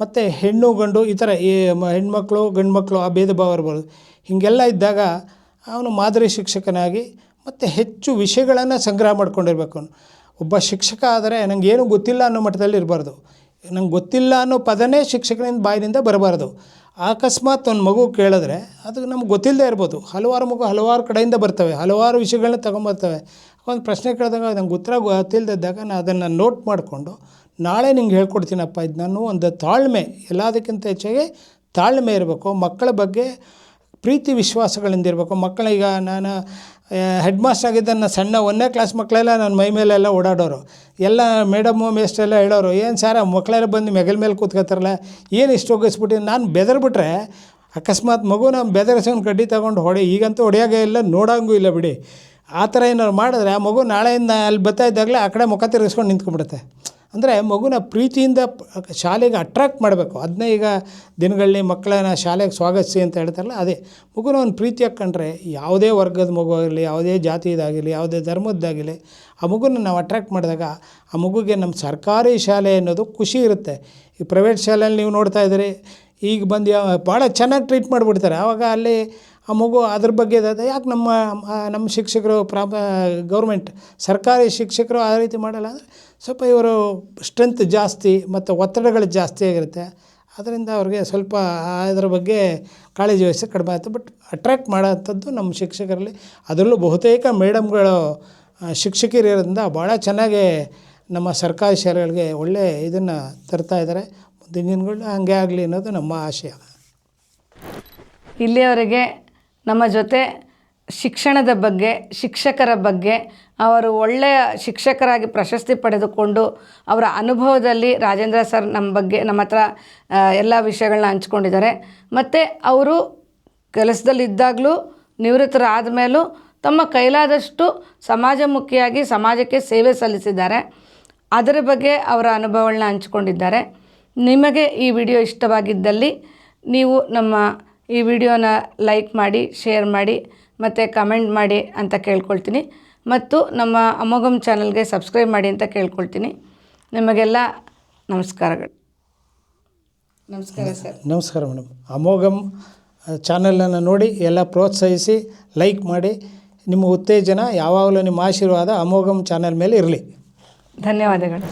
ಮತ್ತು ಹೆಣ್ಣು ಗಂಡು ಈ ಥರ ಈ ಮ- ಹೆಣ್ಮಕ್ಳು ಗಂಡು ಮಕ್ಕಳು ಆ ಭೇದ ಭಾವ ಇರ್ಬೋದು. ಹೀಗೆಲ್ಲ ಇದ್ದಾಗ ಅವನು ಮಾದರಿ ಶಿಕ್ಷಕನಾಗಿ ಮತ್ತು ಹೆಚ್ಚು ವಿಷಯಗಳನ್ನು ಸಂಗ್ರಹ ಮಾಡ್ಕೊಂಡಿರ್ಬೇಕು. ಒಬ್ಬ ಶಿಕ್ಷಕ ಆದರೆ ನನಗೆ ಏನೂ ಗೊತ್ತಿಲ್ಲ ಅನ್ನೋ ಮಟ್ಟದಲ್ಲಿ ಇರಬಾರ್ದು. ನಂಗೆ ಗೊತ್ತಿಲ್ಲ ಅನ್ನೋ ಪದನೇ ಶಿಕ್ಷಕನಿಂದ ಬಾಯಿನಿಂದ ಬರಬಾರ್ದು. ಅಕಸ್ಮಾತ್ ಒಂದು ಮಗು ಕೇಳಿದ್ರೆ ಅದು ನಮ್ಗೆ ಗೊತ್ತಿಲ್ಲದೆ ಇರ್ಬೋದು. ಹಲವಾರು ಮಗು ಹಲವಾರು ಕಡೆಯಿಂದ ಬರ್ತವೆ, ಹಲವಾರು ವಿಷಯಗಳನ್ನ ತೊಗೊಂಬರ್ತವೆ. ಒಂದು ಪ್ರಶ್ನೆ ಕೇಳಿದಾಗ ನಂಗೆ ಉತ್ತರ ಗೊತ್ತಿಲ್ಲದಿದ್ದಾಗ ನಾನು ಅದನ್ನು ನೋಟ್ ಮಾಡಿಕೊಂಡು ನಾಳೆ ನಿಂಗೆ ಹೇಳ್ಕೊಡ್ತೀನಪ್ಪ ಇದು ನಾನು ಒಂದು ತಾಳ್ಮೆ, ಎಲ್ಲದಕ್ಕಿಂತ ಹೆಚ್ಚಾಗಿ ತಾಳ್ಮೆ ಇರಬೇಕು. ಮಕ್ಕಳ ಬಗ್ಗೆ ಪ್ರೀತಿ ವಿಶ್ವಾಸಗಳಿಂದ ಇರಬೇಕು ಮಕ್ಕಳೀಗ ನಾನು ಹೆಡ್ ಮಾಸ್ಟರ್ ಆಗಿದ್ದನ್ನು ಸಣ್ಣ ಒಂದನೇ ಕ್ಲಾಸ್ ಮಕ್ಕಳೆಲ್ಲ ನನ್ನ ಮೈ ಮೇಲೆಲ್ಲ ಓಡಾಡೋರು. ಎಲ್ಲ ಮೇಡಮ್ಮು ಮೇಸ್ಟ್ರೆಲ್ಲ ಹೇಳೋರು, ಏನು ಸಾರ, ಮಕ್ಕಳೆಲ್ಲ ಬಂದು ಮೆಗಲ್ ಮೇಲೆ ಕೂತ್ಕೋತಾರಲ್ಲ, ಏನು ಇಷ್ಟು ಹೋಗಿಸ್ಬಿಟ್ಟು ನಾನು ಬೆದರ್ಬಿಟ್ರೆ, ಅಕಸ್ಮಾತ್ ಮಗುನ ಬೆದರಿಸೋನು ಕಡ್ಡಿ ತೊಗೊಂಡು ಹೊಡೆ, ಈಗಂತೂ ಹೊಡೆಯೋಂಗೇ ಇಲ್ಲ, ನೋಡೋಂಗೂ ಇಲ್ಲ ಬಿಡಿ. ಆ ಥರ ಏನಾದ್ರು ಮಾಡಿದ್ರೆ ಆ ಮಗು ನಾಳೆಯಿಂದ ಅಲ್ಲಿ ಬರ್ತಾ ಇದ್ದಾಗಲೇ ಆ ಕಡೆ ಮುಖ ತಿರುಗಿಸ್ಕೊಂಡು ನಿಂತ್ಕೊಂಡ್ಬಿಡುತ್ತೆ. ಅಂದರೆ ಮಗುನ ಪ್ರೀತಿಯಿಂದ ಶಾಲೆಗೆ ಅಟ್ರಾಕ್ಟ್ ಮಾಡಬೇಕು. ಅದನ್ನೇ ಈಗ ದಿನಗಳಲ್ಲಿ ಮಕ್ಕಳನ್ನ ಶಾಲೆಗೆ ಸ್ವಾಗತಿಸಿ ಅಂತ ಹೇಳ್ತಾರಲ್ಲ, ಅದೇ. ಮಗುನ ಒಂದು ಪ್ರೀತಿಯಾಗಿ ಕಂಡ್ರೆ ಯಾವುದೇ ವರ್ಗದ ಮಗು ಆಗಲಿ, ಯಾವುದೇ ಜಾತಿದಾಗಲಿ ಯಾವುದೇ ಧರ್ಮದ್ದಾಗಿರಲಿ ಆ ಮಗುನ ನಾವು ಅಟ್ರ್ಯಾಕ್ಟ್ ಮಾಡಿದಾಗ ಆ ಮಗುಗೆ ನಮ್ಮ ಸರ್ಕಾರಿ ಶಾಲೆ ಅನ್ನೋದು ಖುಷಿ ಇರುತ್ತೆ. ಈ ಪ್ರೈವೇಟ್ ಶಾಲೆಯಲ್ಲಿ ನೀವು ನೋಡ್ತಾ ಇದ್ದೀರಿ, ಈಗ ಬಂದು ಯಾವ- ಭಾಳ ಚೆನ್ನಾಗಿ ಟ್ರೀಟ್ ಮಾಡಿಬಿಡ್ತಾರೆ. ಆವಾಗ ಅಲ್ಲಿ ಆ ಮಗು ಅದ್ರ ಬಗ್ಗೆ ಯಾಕೆ ನಮ್ಮ ನಮ್ಮ ಶಿಕ್ಷಕರು ಪ್ರಾ ಗೌರ್ಮೆಂಟ್ ಸರ್ಕಾರಿ ಶಿಕ್ಷಕರು ಆ ರೀತಿ ಮಾಡಲ್ಲ ಅಂದರೆ ಸ್ವಲ್ಪ ಇವರು ಸ್ಟ್ರೆಂತ್ ಜಾಸ್ತಿ ಮತ್ತು ಒತ್ತಡಗಳು ಜಾಸ್ತಿ ಆಗಿರುತ್ತೆ. ಅದರಿಂದ ಅವ್ರಿಗೆ ಸ್ವಲ್ಪ ಅದರ ಬಗ್ಗೆ ಕಾಳಜಿ ವಹಿಸಿ ಕಡಿಮೆ ಆಯಿತು ಬಟ್ ಅಟ್ರ್ಯಾಕ್ಟ್ ಮಾಡೋವಂಥದ್ದು ನಮ್ಮ ಶಿಕ್ಷಕರಲ್ಲಿ. ಅದರಲ್ಲೂ ಬಹುತೇಕ ಮೇಡಮ್ಗಳು ಶಿಕ್ಷಕಿರಿರೋದ್ರಿಂದ ಭಾಳ ಚೆನ್ನಾಗಿ ನಮ್ಮ ಸರ್ಕಾರಿ ಶಾಲೆಗಳಿಗೆ ಒಳ್ಳೆ ಇದನ್ನು ತರ್ತಾ ಇದ್ದಾರೆ. ಮುಂದಿನ ದಿನಗಳು ಹಾಗೆ ಆಗಲಿ ಅನ್ನೋದು ನಮ್ಮ ಆಶಯ. ಇಲ್ಲಿಯವರೆಗೆ ನಮ್ಮ ಜೊತೆ ಶಿಕ್ಷಣದ ಬಗ್ಗೆ, ಶಿಕ್ಷಕರ ಬಗ್ಗೆ, ಅವರು ಒಳ್ಳೆಯ ಶಿಕ್ಷಕರಾಗಿ ಪ್ರಶಸ್ತಿ ಪಡೆದುಕೊಂಡು ಅವರ ಅನುಭವದಲ್ಲಿ ರಾಜೇಂದ್ರ ಸರ್ ನಮ್ಮ ಬಗ್ಗೆ, ನಮ್ಮ ಹತ್ರ ಎಲ್ಲ ವಿಷಯಗಳನ್ನ ಹಂಚ್ಕೊಂಡಿದ್ದಾರೆ. ಮತ್ತು ಅವರು ಕೆಲಸದಲ್ಲಿದ್ದಾಗಲೂ ನಿವೃತ್ತರಾದ ಮೇಲೂ ತಮ್ಮ ಕೈಲಾದಷ್ಟು ಸಮಾಜಮುಖಿಯಾಗಿ ಸಮಾಜಕ್ಕೆ ಸೇವೆ ಸಲ್ಲಿಸಿದ್ದಾರೆ. ಅದರ ಬಗ್ಗೆ ಅವರ ಅನುಭವಗಳನ್ನ ಹಂಚ್ಕೊಂಡಿದ್ದಾರೆ. ನಿಮಗೆ ಈ ವಿಡಿಯೋ ಇಷ್ಟವಾಗಿದ್ದಲ್ಲಿ ನೀವು ನಮ್ಮ ಈ ವಿಡಿಯೋನ ಲೈಕ್ ಮಾಡಿ, ಶೇರ್ ಮಾಡಿ ಮತ್ತು ಕಮೆಂಟ್ ಮಾಡಿ ಅಂತ ಕೇಳ್ಕೊಳ್ತೀನಿ. ಮತ್ತು ನಮ್ಮ ಅಮೋಘಂ ಚಾನಲ್ಗೆ ಸಬ್ಸ್ಕ್ರೈಬ್ ಮಾಡಿ ಅಂತ ಕೇಳ್ಕೊಳ್ತೀನಿ. ನಿಮಗೆಲ್ಲ ನಮಸ್ಕಾರಗಳು. ನಮಸ್ಕಾರ ಸರ್. ನಮಸ್ಕಾರ ಮೇಡಮ್. ಅಮೋಘಂ ಚಾನಲನ್ನು ನೋಡಿ ಎಲ್ಲ ಪ್ರೋತ್ಸಾಹಿಸಿ ಲೈಕ್ ಮಾಡಿ ನಿಮ್ಮ ಉತ್ತೇಜನ ಯಾವಾಗಲೂ ನಿಮ್ಮ ಆಶೀರ್ವಾದ ಅಮೋಘಂ ಚಾನಲ್ ಮೇಲೆ ಇರಲಿ. ಧನ್ಯವಾದಗಳು.